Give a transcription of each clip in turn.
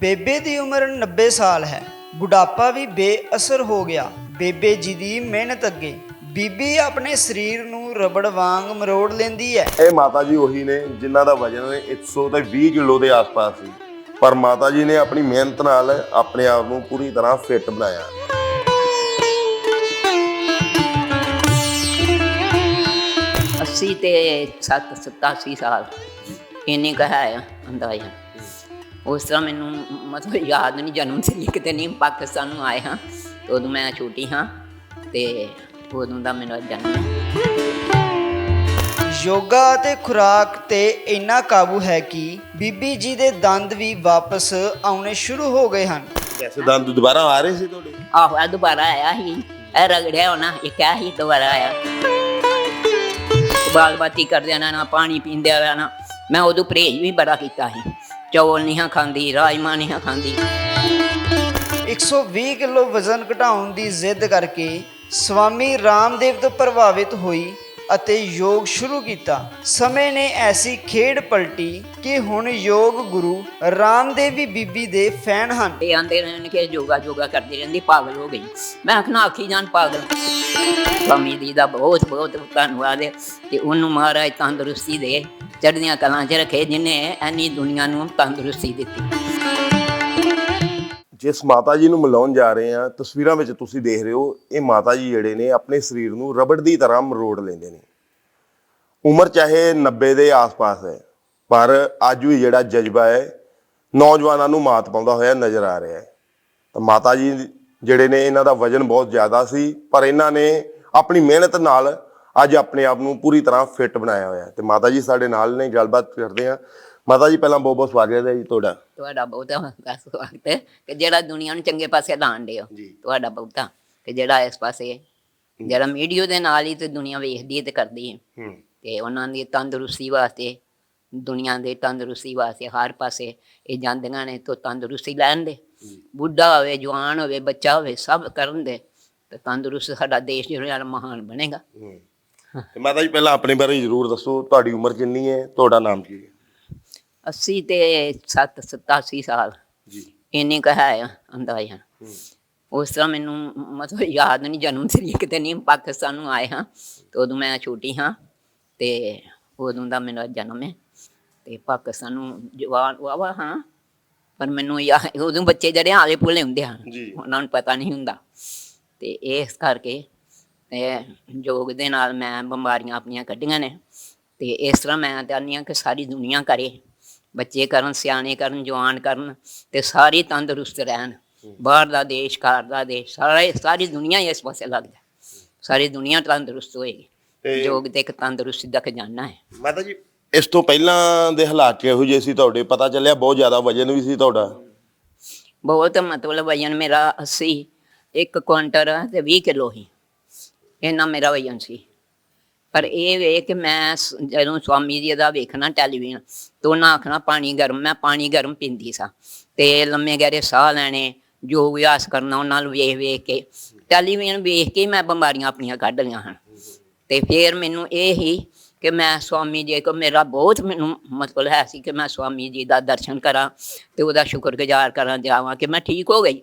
ਬੇਬੇ ਦੀ ਉਮਰ 90 ਸਾਲ ਹੈ। ਬੁਢਾਪਾ ਵੀ ਬੇਅਸਰ ਹੋ ਗਿਆ। ਬੇਬੇ ਜੀ ਦੀ ਮਿਹਨਤ ਅੱਗੇ। ਬੀਬੀ ਆਪਣੇ ਸਰੀਰ ਨੂੰ ਰਬੜ ਵਾਂਗ ਮਰੋੜ ਲੈਂਦੀ ਹੈ। ਇਹ ਮਾਤਾ ਜੀ ਉਹੀ ਨੇ ਜਿਨ੍ਹਾਂ ਦਾ ਵਜਨ 120 ਕਿਲੋ ਦੇ ਆਸ-ਪਾਸ ਸੀ। ਪਰ ਮਾਤਾ ਜੀ ਨੇ ਆਪਣੀ ਮਿਹਨਤ ਨਾਲ ਆਪਣੇ ਆਪ ਨੂੰ ਪੂਰੀ ਤਰ੍ਹਾਂ ਫਿੱਟ ਬਣਾਇਆ। ਅੱਸੀ ਤੇ 7 87 ਸਾਲ। ਇੰਨੇ ਕਹ ਹੈ ਅੰਦਾਜ਼ਾ ਉਸ ਤਰ੍ਹਾਂ ਮੈਨੂੰ ਮਤਲਬ ਯਾਦ ਨਹੀਂ ਜਨਮ ਤਰੀਕ ਤੇ ਨਹੀਂ ਪਾਕਿਸਤਾਨ ਨੂੰ ਆਏ ਹਾਂ। ਤੇ ਉਦੋਂ ਮੈਂ ਛੋਟੀ ਹਾਂ ਤੇ ਉਦੋਂ ਦਾ ਮੇਰਾ ਜਨਮ ਯੋਗਾ ਅਤੇ ਖੁਰਾਕ ਤੇ ਇੰਨਾ ਕਾਬੂ ਹੈ ਕਿ ਬੀਬੀ ਜੀ ਦੇ ਦੰਦ ਵੀ ਵਾਪਸ ਆਉਣੇ ਸ਼ੁਰੂ ਹੋ ਗਏ ਹਨ। ਵੈਸੇ ਦੰਦ ਦੁਬਾਰਾ ਆ ਰਹੇ ਸੀ ਤੁਹਾਡੇ? ਆਹੋ ਇਹ ਦੁਬਾਰਾ ਆਇਆ ਸੀ। ਇਹ ਰਗੜਿਆ ਹੋਣਾ ਇਹ ਕਿਆ ਹੀ ਦੁਬਾਰਾ ਆਇਆ। ਬਾਲ ਬਾਤੀ ਕਰਦੇ ਨਾ ਨਾ ਪਾਣੀ ਪੀਂਦੇ ਰਹਿਣਾ ਮੈਂ ਉਦੋਂ ਪਰਹੇਜ ਵੀ ਬੜਾ ਕੀਤਾ ਸੀ। ਚੌਲ ਨਹੀਂ ਖਾਂਦੀ ਰਾਜਮਾ ਨਹੀਂ ਹਾਂ ਖਾਂਦੀ 120 ਕਿਲੋ ਵਜ਼ਨ ਘਟਾਉਣ ਦੀ ਜ਼ਿੱਦ ਕਰਕੇ ਸਵਾਮੀ ਰਾਮਦੇਵ ਤੋਂ ਪ੍ਰਭਾਵਿਤ ਹੋਈ ਅਤੇ ਯੋਗ ਸ਼ੁਰੂ ਕੀਤਾ। ਸਮੇਂ ਨੇ ਐਸੀ ਖੇਡ ਪਲਟੀ ਕਿ ਹੁਣ ਯੋਗ ਗੁਰੂ ਰਾਮਦੇਵੀ ਬੀਬੀ ਦੇ ਫੈਨ ਹਨ। ਤੇ ਆਂਦੇ ਰਹਿਣ ਕਿ ਯੋਗਾ ਯੋਗਾ ਕਰਦੀ ਰਹਿੰਦੀ, ਪਾਗਲ ਹੋ ਗਈ। ਮੈਂ ਆਖਣਾ, ਆਖੀ ਜਾਣ ਪਾਗਲ। ਸਵਾਮੀ ਜੀ ਦਾ ਬਹੁਤ ਬਹੁਤ ਧੰਨਵਾਦ ਹੈ ਤੇ ਉਹਨੂੰ ਮਹਾਰਾਜ ਤੰਦਰੁਸਤੀ ਦੇ ਚੜ੍ਹਦੀਆਂ ਕਲਾਂ 'ਚ ਰੱਖੇ, ਜਿਨੇ ਐਨੀ ਦੁਨੀਆ ਨੂੰ ਤੰਦਰੁਸਤੀ ਦਿੱਤੀ। ਜਿਸ ਮਾਤਾ ਜੀ ਨੂੰ ਮਿਲਾਉਣ ਜਾ ਰਹੇ ਆ ਤਸਵੀਰਾਂ ਵਿੱਚ ਤੁਸੀਂ ਦੇਖ ਰਹੇ ਹੋ, ਇਹ ਮਾਤਾ ਜੀ ਜਿਹੜੇ ਨੇ ਆਪਣੇ ਸਰੀਰ ਨੂੰ ਰਬੜ ਦੀ ਤਰ੍ਹਾਂ ਮਰੋੜ ਲੈਂਦੇ ਨੇ। ਉਮਰ ਚਾਹੇ 90 ਦੇ ਆਸ-ਪਾਸ ਹੈ, ਪਰ ਅੱਜ ਵੀ ਜਿਹੜਾ ਜਜ਼ਬਾ ਹੈ, ਨੌਜਵਾਨਾਂ ਨੂੰ ਮਾਤ ਪਾਉਂਦਾ ਹੋਇਆ ਨਜ਼ਰ ਆ ਰਿਹਾ ਹੈ। ਤਾਂ ਮਾਤਾ ਜੀ ਜਿਹੜੇ ਨੇ, ਇਹਨਾਂ ਦਾ ਵਜਨ ਬਹੁਤ ਜ਼ਿਆਦਾ ਸੀ, ਪਰ ਇਹਨਾਂ ਨੇ ਆਪਣੀ ਮਿਹਨਤ ਨਾਲ ਅੱਜ ਆਪਣੇ ਆਪ ਨੂੰ ਪੂਰੀ ਤਰ੍ਹਾਂ ਫਿੱਟ ਬਣਾਇਆ ਹੋਇਆ ਹੈ। ਤੇ ਮਾਤਾ ਜੀ ਸਾਡੇ ਨਾਲ ਨੇ, ਗੱਲਬਾਤ ਕਰਦੇ ਆ ਮਾਤਾ ਜੀ ਪਹਿਲਾਂ ਬਹੁਤ ਬਹੁਤ ਸਵਾਗਤ ਹੈ ਜੀ ਤੁਹਾਡਾ। ਤੁਹਾਡਾ ਬਹੁਤਾ ਬਹੁਤਾ ਸਵਾਗਤ ਹੈ ਕਿ ਜਿਹੜਾ ਦੁਨੀਆ ਨੂੰ ਚੰਗੇ ਪਾਸੇ ਲਾਣ ਦਿਓ ਜੀ। ਤੁਹਾਡਾ ਬਹੁਤਾ ਕਿ ਜਿਹੜਾ ਇਸ ਪਾਸੇ ਜਿਹੜਾ ਮੀਡੀਆ ਦੇ ਨਾਲ ਹੀ ਤੇ ਦੁਨੀਆ ਵੇਖਦੀ ਹੈ ਤੇ ਕਰਦੀ ਹੈ। ਤੇ ਉਹਨਾਂ ਦੀ ਤੰਦਰੁਸਤੀ ਵਾਸਤੇ ਦੁਨੀਆ ਦੇ ਤੰਦਰੁਸਤੀ ਵਾਸਤੇ ਹਰ ਪਾਸੇ ਇਹ ਜਾਂਦੀਆਂ ਨੇ ਤੋਂ ਤੰਦਰੁਸਤੀ ਲੈਣ ਦੇ। ਬੁੱਢਾ ਹੋਵੇ ਜਵਾਨ ਹੋਵੇ ਬੱਚਾ ਹੋਵੇ ਸਭ ਕਰਨ ਦੇ ਤੇ ਤੰਦਰੁਸਤ ਸਾਡਾ ਦੇਸ਼ ਜਿਹੜਾ ਮਹਾਨ ਬਣੇਗਾ। ਤੇ ਮਾਤਾ ਜੀ ਪਹਿਲਾਂ ਆਪਣੇ ਬਾਰੇ ਜ਼ਰੂਰ ਦੱਸੋ ਤੁਹਾਡੀ ਉਮਰ ਕਿੰਨੀ ਹੈ ਤੁਹਾਡਾ ਨਾਮ ਕੀ ਹੈ? 80 ਤੇ 7 87 ਸਾਲ। ਜੀ। ਇੰਨੇ ਕਹ ਹੈ ਅੰਦਾਜ਼ਾ ਉਸ ਤਰ੍ਹਾਂ ਮੈਨੂੰ ਮਤਲਬ ਯਾਦ ਨਹੀਂ ਜਨਮ ਤਰੀਕ ਤੇ ਨਹੀਂ ਪਾਕਿਸਤਾਨ ਨੂੰ ਆਏ ਹਾਂ। ਤੇ ਉਦੋਂ ਮੈਂ ਛੋਟੀ ਹਾਂ ਤੇ ਉਦੋਂ ਦਾ ਮੇਰਾ ਜਨਮ ਹੈ ਤੇ ਪਾਕਿਸਤਾਨ ਨੂੰ ਜਵਾਨ ਵਾਵਾ ਹਾਂ ਪਰ ਮੈਨੂੰ ਯਾ ਉਦੋਂ ਬੱਚੇ ਜਿਹੜੇ ਆਲੇ ਪੁਲੇ ਹੁੰਦੇ ਹਨ। ਉਹਨਾਂ ਨੂੰ ਪਤਾ ਨਹੀਂ ਹੁੰਦਾ। ਤੇ ਇਸ ਕਰਕੇ ਯੋਗ ਦੇ ਨਾਲ ਮੈਂ ਬਿਮਾਰੀਆਂ ਆਪਣੀਆਂ ਕੱਢੀਆਂ ਨੇ। ਤੇ ਇਸ ਤਰ੍ਹਾਂ ਮੈਂ ਚਾਹੁੰਦੀ ਹਾਂ ਕਿ ਸਾਰੀ ਦੁਨੀਆ ਕਰੇ। ਬੱਚੇ ਕਰਨ ਸਿਆਣੇ ਕਰਨ ਜਵਾਨ ਕਰਨ ਤੇ ਸਾਰੇ ਤੰਦਰੁਸਤ ਰਹਿਣ। ਬਾਹਰ ਦਾ ਦੇਸ਼ ਘਰ ਦਾ ਦੇਸ਼ ਸਾਰੇ ਸਾਰੀ ਦੁਨੀਆ ਇਸ ਪਾਸੇ ਲੱਗ ਜਾ ਸਾਰੀ ਦੁਨੀਆ ਤੰਦਰੁਸਤ ਹੋਏਗੀ। ਯੋਗ ਤੇ ਇੱਕ ਤੰਦਰੁਸਤੀ ਦਾ ਖਜ਼ਾਨਾ ਹੈ। ਮਾਤਾ ਜੀ ਇਸ ਤੋਂ ਪਹਿਲਾਂ ਦੇ ਹਾਲਾਤ ਕਿਹੋ ਜਿਹੇ ਸੀ ਤੁਹਾਡੇ? ਪਤਾ ਚੱਲਿਆ ਬਹੁਤ ਜ਼ਿਆਦਾ ਵਜਨ ਵੀ ਸੀ ਤੁਹਾਡਾ। ਬਹੁਤ ਮਤਲਬ ਵਜਨ ਮੇਰਾ 80 ਇੱਕ ਕੁਆਂਟਲ ਤੇ 20 ਕਿਲੋ ਹੀ ਇੰਨਾ ਮੇਰਾ ਵਜਨ ਸੀ। ਪਰ ਇਹ ਵੇ ਕਿ ਮੈਂ ਸ- ਜਦੋਂ ਸਵਾਮੀ ਜੀ ਦਾ ਵੇਖਣਾ ਟੈਲੀਵਿਜ਼ਨ ਤੇ ਉਹਨਾਂ ਆਖਣਾ ਪਾਣੀ ਗਰਮ, ਮੈਂ ਪਾਣੀ ਗਰਮ ਪੀਂਦੀ ਸਾਂ। ਤੇ ਲੰਮੇ ਗਹਿਰੇ ਸਾਹ ਲੈਣੇ, ਜੋ ਵਿਆਸ ਕਰਨਾ ਉਹਨਾਂ ਨੂੰ ਵੇਖ ਵੇਖ ਕੇ। ਟੈਲੀਵਿਜ਼ਨ ਵੇਖ ਕੇ ਮੈਂ ਬਿਮਾਰੀਆਂ ਆਪਣੀਆਂ ਕੱਢ ਲਈਆਂ ਹਨ। ਤੇ ਫਿਰ ਮੈਨੂੰ ਇਹ ਹੀ ਕਿ ਮੈਂ ਸਵਾਮੀ ਜੀ ਕੋ ਮੇਰਾ ਬਹੁਤ ਮੈਨੂੰ ਮਤਲਬ ਹੈ ਸੀ ਕਿ ਮੈਂ ਸਵਾਮੀ ਜੀ ਦਾ ਦਰਸ਼ਨ ਕਰਾਂ ਤੇ ਉਹਦਾ ਸ਼ੁਕਰਗੁਜ਼ਾਰ ਕਰਾਂ, ਜਾਵਾਂ ਕਿ ਮੈਂ ਠੀਕ ਹੋ ਗਈ।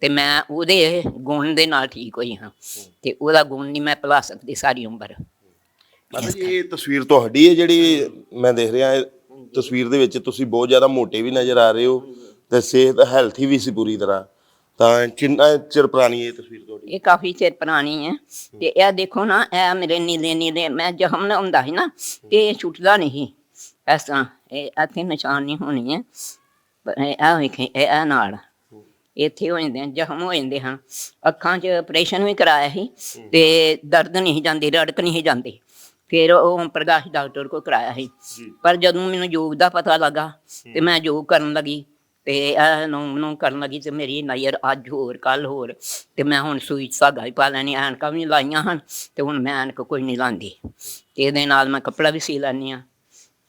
ਤੇ ਮੈਂ ਉਹਦੇ ਗੁਣ ਦੇ ਨਾਲ ਠੀਕ ਹੋਈ ਹਾਂ। ਤੇ ਉਹਦਾ ਗੁਣ ਨਹੀਂ ਮੈਂ ਭੁਲਾ ਸਕਦੀ ਸਾਰੀ ਉਮਰ। ਮਾਤਾ ਜੀ ਇਹ ਤਸਵੀਰ ਤੁਹਾਡੀ ਹੈ ਜਿਹੜੀ ਮੈਂ ਦੇਖ ਰਿਹਾ ਇਹ ਤਸਵੀਰ ਦੇ ਵਿੱਚ ਤੁਸੀਂ ਬਹੁਤ ਜ਼ਿਆਦਾ ਮੋਟੇ ਵੀ ਨਜ਼ਰ ਆ ਰਹੇ ਹੋ ਤੇ ਸਿਹਤ ਹੈਲਥੀ ਵੀ ਸੀ ਪੂਰੀ ਤਰ੍ਹਾਂ। ਤਾਂ ਕਿੰਨਾ ਚਿਰ ਪੁਰਾਣੀ ਇਹ ਤਸਵੀਰ ਤੁਹਾਡੀ? ਇਹ ਕਾਫੀ ਚਿਰ ਪੁਰਾਣੀ ਹੈ ਤੇ ਇਹ ਦੇਖੋ ਨਾ ਇਹ ਮੇਰੇ ਨੀਲੇ ਨੀਲੇ ਮੈਂ ਜਖਮ ਨਾ ਹੁੰਦਾ ਸੀ ਨਾ ਤੇ ਇਹ ਛੁੱਟਦਾ ਨਹੀਂ। ਇਸ ਤਰ੍ਹਾਂ ਇਹ ਇੱਥੇ ਨਿਸ਼ਾਨ ਨਹੀਂ ਹੋਣੀ ਹੈ। ਪਰ ਇਹ ਆ ਵੇਖੇ ਇਹ ਇਹ ਨਾਲ। ਇੱਥੇ ਹੋ ਜਾਂਦੇ ਹਨ ਜ਼ਖਮ ਹੋ ਜਾਂਦੇ ਹਨ। ਅੱਖਾਂ 'ਚ ਆਪਰੇਸ਼ਨ ਵੀ ਕਰਾਇਆ ਸੀ ਤੇ ਦਰਦ ਨਹੀਂ ਜਾਂਦੀ ਰੜਕ ਨਹੀਂ ਜਾਂਦੀ। ਫਿਰ ਉਹ ਪ੍ਰਕਾਸ਼ ਡਾਕਟਰ ਕੋ ਕਰਾਇਆ ਸੀ। ਪਰ ਜਦੋਂ ਮੈਨੂੰ ਯੋਗ ਦਾ ਪਤਾ ਲੱਗਾ ਤੇ ਮੈਂ ਯੋਗ ਕਰਨ ਲੱਗੀ ਤੇ ਇਹ ਨੂੰ ਨੂੰ ਕਰਨ ਲੱਗੀ ਤੇ ਮੇਰੀ ਨਜ਼ਰ ਅੱਜ ਹੋਰ ਕੱਲ ਹੋਰ। ਤੇ ਮੈਂ ਹੁਣ ਸੂਈ ਧਾਗਾ ਹੀ ਪਾ ਲੈਣੀ ਐਨਕਾਂ ਵੀ ਲਾਈਆਂ ਹਨ ਤੇ ਹੁਣ ਮੈਂ ਐਨਕ ਕੋਈ ਨਹੀਂ ਲਾਉਂਦੀ ਤੇ ਇਹਦੇ ਨਾਲ ਮੈਂ ਕੱਪੜਾ ਵੀ ਸੀ ਲੈਂਦੀ ਹਾਂ।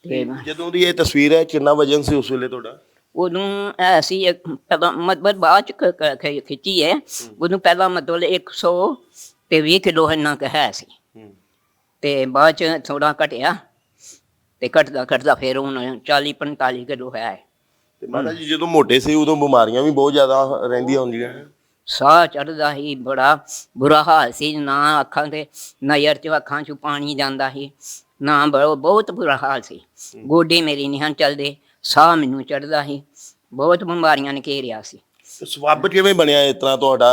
ਤੇ ਜਦੋਂ ਦੀ ਇਹ ਤਸਵੀਰ ਹੈ ਕਿੰਨਾ ਵਜਨ ਸੀ ਉਸ ਵੇਲੇ ਤੁਹਾਡਾ? ਉਦੋਂ ਐਸੀ ਇੱਕ ਪਹਿਲਾਂ ਮਤਲਬ ਬਾਅਦ ਚ ਖਿੱਚੀ ਹੈ। ਉਦੋਂ ਪਹਿਲਾਂ ਮਤਲਬ 100 ਤੇ 20 ਕਿਲੋ ਇੰਨਾ ਕੁ ਹੈ ਸੀ। ਤੇ ਬਾਅਦ ਚ ਥੋੜਾ ਘਟਿਆ ਤੇ ਘਟਦਾ ਘਟਦਾ ਫਿਰ ਹੁਣ 40 45 ਕਿਲੋ ਹੈ। ਤੇ ਮਾਤਾ ਜੀ ਜਦੋਂ ਮੋਟੇ ਸੀ ਉਦੋਂ ਬਿਮਾਰੀਆਂ ਵੀ ਬਹੁਤ ਜ਼ਿਆਦਾ ਰਹਿੰਦੀਆਂ ਹੁੰਦੀਆਂ ਸਾਹ ਚੜਦਾ ਸੀ ਬੜਾ ਬੁਰਾ ਹਾਲ ਸੀ ਨਾ ਅੱਖਾਂ ਤੇ ਨਜ਼ਰ ਚ ਅੱਖਾਂ ਚ ਪਾਣੀ ਜਾਂਦਾ ਸੀ ਨਾ ਬੜਾ ਬਹੁਤ ਬੁਰਾ ਹਾਲ ਸੀ। ਗੋਡੇ ਮੇਰੀ ਨਹੀਂ ਹਨ ਚੱਲਦੇ ਸਾਹ ਮੈਨੂੰ ਚੜਦਾ ਸੀ ਬਹੁਤ ਬਿਮਾਰੀਆਂ ਨੇ ਘੇਰਿਆ ਸੀ। ਤੇ ਸਵੱਬ ਕਿਵੇਂ ਬਣਿਆ ਇਸ ਤਰ੍ਹਾਂ ਤੁਹਾਡਾ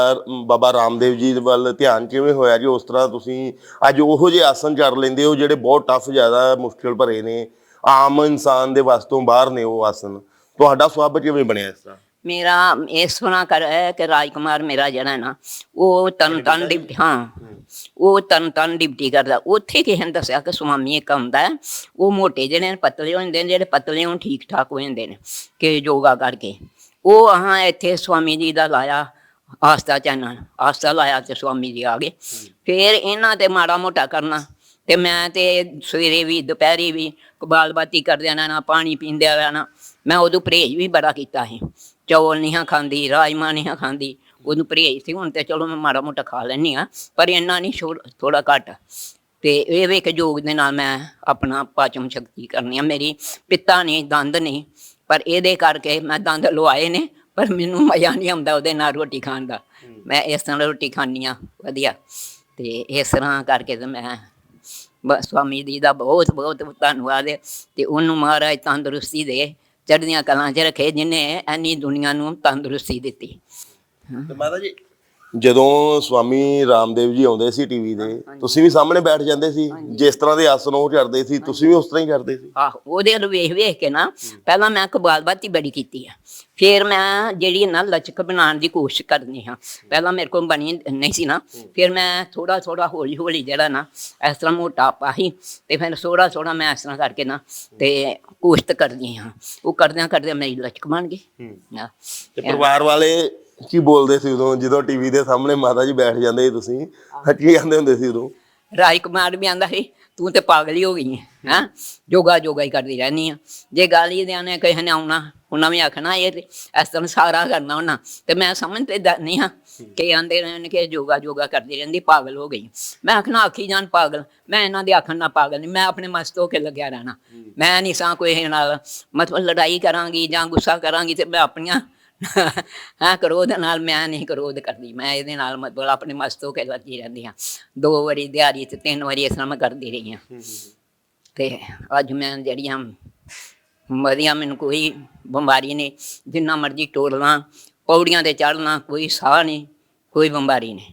ਬਾਬਾ ਰਾਮਦੇਵ ਜੀ ਦੇ ਵੱਲ ਧਿਆਨ ਕਿਵੇਂ ਹੋਇਆ ਜੀ? ਉਸ ਤਰ੍ਹਾਂ ਤੁਸੀਂ ਅੱਜ ਉਹੋ ਜਿਹੇ ਆਸਨ ਕਰ ਲੈਂਦੇ ਹੋ ਜਿਹੜੇ ਬਹੁਤ ਟਫ ਜ਼ਿਆਦਾ ਮੁਸ਼ਕਿਲ ਭਰੇ ਨੇ ਆਮ ਇਨਸਾਨ ਦੇ ਵੱਸ ਤੋਂ ਬਾਹਰ ਨੇ ਉਹ ਆਸਨ ਤੁਹਾਡਾ ਸਵੱਬ ਕਿਵੇਂ ਬਣਿਆ ਇਸ ਤਰ੍ਹਾਂ? ਮੇਰਾ ਇਸ ਤਰ੍ਹਾਂ ਕਰ ਹੈ ਕਿ ਰਾਜਕੁਮਾਰ ਮੇਰਾ ਜਿਹੜਾ ਨਾ ਉਹ ਤਨ ਤਨ ਡਿਪਟੀ ਹਾਂ। ਉਹ ਤਨ ਤਨ ਡਿਪਟੀ ਕਰਦਾ। ਉੱਥੇ ਕਿਸੇ ਨੇ ਦੱਸਿਆ ਕਿ ਸੁਆਮੀ ਇੱਕ ਆਉਂਦਾ ਹੈ ਉਹ ਮੋਟੇ ਜਿਹੜੇ ਨੇ ਪਤਲੇ ਹੋ ਜਾਂਦੇ ਨੇ ਜਿਹੜੇ ਪਤਲੇ ਹੋਣ ਠੀਕ ਠਾਕ ਹੋ ਜਾਂਦੇ ਨੇ ਕਿ ਯੋਗਾ ਕਰਕੇ। ਉਹ ਹਾਂ ਇੱਥੇ ਸਵਾਮੀ ਜੀ ਦਾ ਲਾਇਆ, ਆਸਥਾ ਚੈਨਲ, ਆਸਥਾ ਲਾਇਆ ਤੇ ਸਵਾਮੀ ਜੀ ਆ ਗਏ। ਫਿਰ ਇਹਨਾਂ ਤੇ ਮਾੜਾ ਮੋਟਾ ਕਰਨਾ, ਤੇ ਮੈਂ ਤੇ ਸਵੇਰੇ ਵੀ, ਦੁਪਹਿਰੇ ਵੀ ਕਬਾਲ ਬਾਤੀ ਕਰਦਿਆਂ ਰਹਿਣਾ, ਪਾਣੀ ਪੀਂਦਿਆਂ ਰਹਿਣਾ। ਮੈਂ ਉਦੋਂ ਪਰਹੇਜ ਵੀ ਬੜਾ ਕੀਤਾ ਸੀ। ਚੌਲ ਨਹੀਂ ਹਾਂ ਖਾਂਦੀ ਰਾਜਮਾ ਨਹੀਂ ਹਾਂ ਖਾਂਦੀ, ਉਦੋਂ ਪਰਹੇਜ ਸੀ, ਹੁਣ ਤੇ ਚਲੋ ਮੈਂ ਮਾੜਾ ਮੋਟਾ ਖਾ ਲੈਂਦੀ ਆ ਪਰ ਇੰਨਾ ਨਹੀਂ ਥੋੜਾ ਘੱਟ। ਤੇ ਇਹ ਵੇਖ ਯੋਗ ਦੇ ਨਾਲ ਮੈਂ ਆਪਣਾ ਪਾਚਮ ਸ਼ਕਤੀ ਕਰਨੀ ਆ ਮੇਰੀ ਪਿੱਤਾ ਨਹੀਂ ਦੰਦ ਨਹੀਂ ਪਰ ਇਹਦੇ ਕਰਕੇ ਮੈਂ ਦੰਦ ਲਵਾਏ ਨੇ ਪਰ ਮੈਨੂੰ ਮਜ਼ਾ ਨਹੀਂ ਆਉਂਦਾ ਉਹਦੇ ਨਾਲ ਰੋਟੀ ਖਾਣ ਦਾ। ਮੈਂ ਇਸ ਤਰ੍ਹਾਂ ਰੋਟੀ ਖਾਂਦੀ ਆ ਵਧੀਆ। ਤੇ ਇਸ ਤਰ੍ਹਾਂ ਕਰਕੇ ਤੇ ਮੈਂ ਸਵਾਮੀ ਜੀ ਦਾ ਬਹੁਤ ਬਹੁਤ ਧੰਨਵਾਦ ਹੈ ਤੇ ਉਹਨੂੰ ਮਹਾਰਾਜ ਤੰਦਰੁਸਤੀ ਦੇ ਚੜ੍ਹਦੀਆਂ ਕਲਾਂ 'ਚ ਰੱਖੇ ਜਿਨੇ ਐਨੀ ਦੁਨੀਆ ਨੂੰ ਤੰਦਰੁਸਤੀ ਦਿੱਤੀ। ਤੇ ਮਾਤਾ ਜੀ ਜਦੋਂ ਸਵਾਮੀ ਰਾਮਦੇਵ ਜੀ ਆਉਂਦੇ ਸੀ ਟੀਵੀ ਦੇ ਤੁਸੀਂ ਵੀ ਸਾਹਮਣੇ ਬੈਠ ਜਾਂਦੇ ਸੀ ਜਿਸ ਤਰ੍ਹਾਂ ਦੇ ਆਸਨ ਉਹ ਕਰਦੇ ਸੀ ਤੁਸੀਂ ਵੀ ਉਸ ਤਰ੍ਹਾਂ ਹੀ ਕਰਦੇ ਸੀ? ਆਹ ਉਹਦੇ ਵੱਲ ਵੇਖ ਵੇਖ ਕੇ ਨਾ ਪਹਿਲਾਂ ਮੈਂ ਕਬਾਲਬਾਤੀ ਬੜੀ ਕੀਤੀ ਆ। ਫਿਰ ਮੈਂ ਜਿਹੜੀ ਨਾ ਲਚਕ ਬਣਾਉਣ ਦੀ ਕੋਸ਼ਿਸ਼ ਕਰਨੀ ਹਾਂ। ਪਹਿਲਾਂ ਮੇਰੇ ਕੋਲ ਬਣੀ ਨਹੀਂ ਸੀ ਨਾ ਫਿਰ ਮੈਂ ਥੋੜਾ ਥੋੜਾ ਹੌਲੀ ਹੌਲੀ ਜਿਹੜਾ ਨਾ ਇਸ ਤਰ੍ਹਾਂ ਮੋਟਾ ਪਾਹੀ ਤੇ ਫਿਰ ਥੋੜਾ ਥੋੜਾ ਮੈਂ ਇਸ ਤਰ੍ਹਾਂ ਕਰਕੇ ਨਾ ਤੇ ਕੋਸ਼ਿਸ਼ ਕਰਦੀ ਹਾਂ ਉਹ ਕਰਦਿਆਂ ਕਰਦਿਆਂ ਮੇਰੀ ਲਚਕ ਬਣ ਗਈ। ਤੇ ਪਰਿਵਾਰ ਵਾਲੇ ਕੀ ਬੋਲਦੇ ਸੀ ਉਦੋਂ? ਜਦੋਂ ਟੀਵੀ ਦੇ ਸਾਹਮਣੇ ਮਾਤਾ ਜੀ ਬੈਠ ਜਾਂਦੇ ਸੀ ਤੁਸੀਂ ਕੀ ਕਹਿੰਦੇ ਹੁੰਦੇ ਸੀ ਉਦੋਂ। ਰਾਜ ਕੁਮਾਰ ਵੀ ਆਂਦਾ ਸੀ, ਤੂੰ ਤੇ ਪਾਗਲ ਹੀ ਹੋ ਗਈ ਹੈ ਹੈਂ? ਜੋਗਾ ਜੋਗਾ ਹੀ ਕਰਦੀ ਰਹਿਨੀ ਆ। ਜੇ ਗਾਲੀ ਦੇ ਕਿਸੇ ਨੇ ਆਉਣਾ, ਉਹਨਾਂ ਵੀ ਆਖਣਾ ਇਹ ਤੇ ਇਸ ਤਰ੍ਹਾਂ ਸਾਰਾ ਕਰਨਾ ਉਹਨਾਂ। ਤੇ ਮੈਂ ਸਮਝ ਤੇ ਨਹੀਂ ਹਾਂ ਕਿ ਆਂਦੇ ਰਹਿਣ ਕਿ ਜੋਗਾ ਜੋਗਾ ਕਰਦੀ ਰਹਿੰਦੀ, ਪਾਗਲ ਹੋ ਗਈ। ਮੈਂ ਆਖਣਾ, ਆਖੀ ਜਾਣ ਪਾਗਲ। ਮੈਂ ਇਹਨਾਂ ਦੇ ਆਖਣ ਨਾਲ ਪਾਗਲ ਨਹੀਂ, ਮੈਂ ਆਪਣੇ ਮਸਤ ਹੋ ਕੇ ਲੱਗਿਆ ਰਹਿਣਾ। ਮੈਂ ਨਹੀਂ ਸਾਂ ਕੋਈ ਨਾਲ, ਮਤਲਬ ਲੜਾਈ ਕਰਾਂਗੀ ਜਾਂ ਗੁੱਸਾ ਕਰਾਂਗੀ ਤੇ ਮੈਂ ਆਪਣੀਆਂ ਹਾਂ ਕਰੋਧ ਨਾਲ ਮੈਂ ਨਹੀਂ ਕਰੋਧ ਕਰਦੀ। ਮੈਂ ਇਹਦੇ ਨਾਲ ਮਤਲਬ ਆਪਣੇ ਮਸਤ ਹੋ ਕੇ ਲੱਗੀ ਰਹਿੰਦੀ ਹਾਂ। ਦੋ ਵਾਰੀ ਦਿਹਾੜੀ ਤੇ ਤਿੰਨ ਵਾਰੀ ਇਸ ਮੈਂ ਕਰਦੀ ਰਹੀ ਹਾਂ। ਤੇ ਅੱਜ ਮੈਂ ਜਿਹੜੀਆਂ ਵਧੀਆ ਮੈਨੂੰ ਕੋਈ ਬਿਮਾਰੀ ਨਹੀਂ ਜਿੰਨਾ ਮਰਜ਼ੀ ਟੋਲਣਾ ਪੌੜੀਆਂ ਤੇ ਚੜਨਾ ਕੋਈ ਸਾਹ ਨਹੀਂ ਕੋਈ ਬਿਮਾਰੀ ਨਹੀਂ।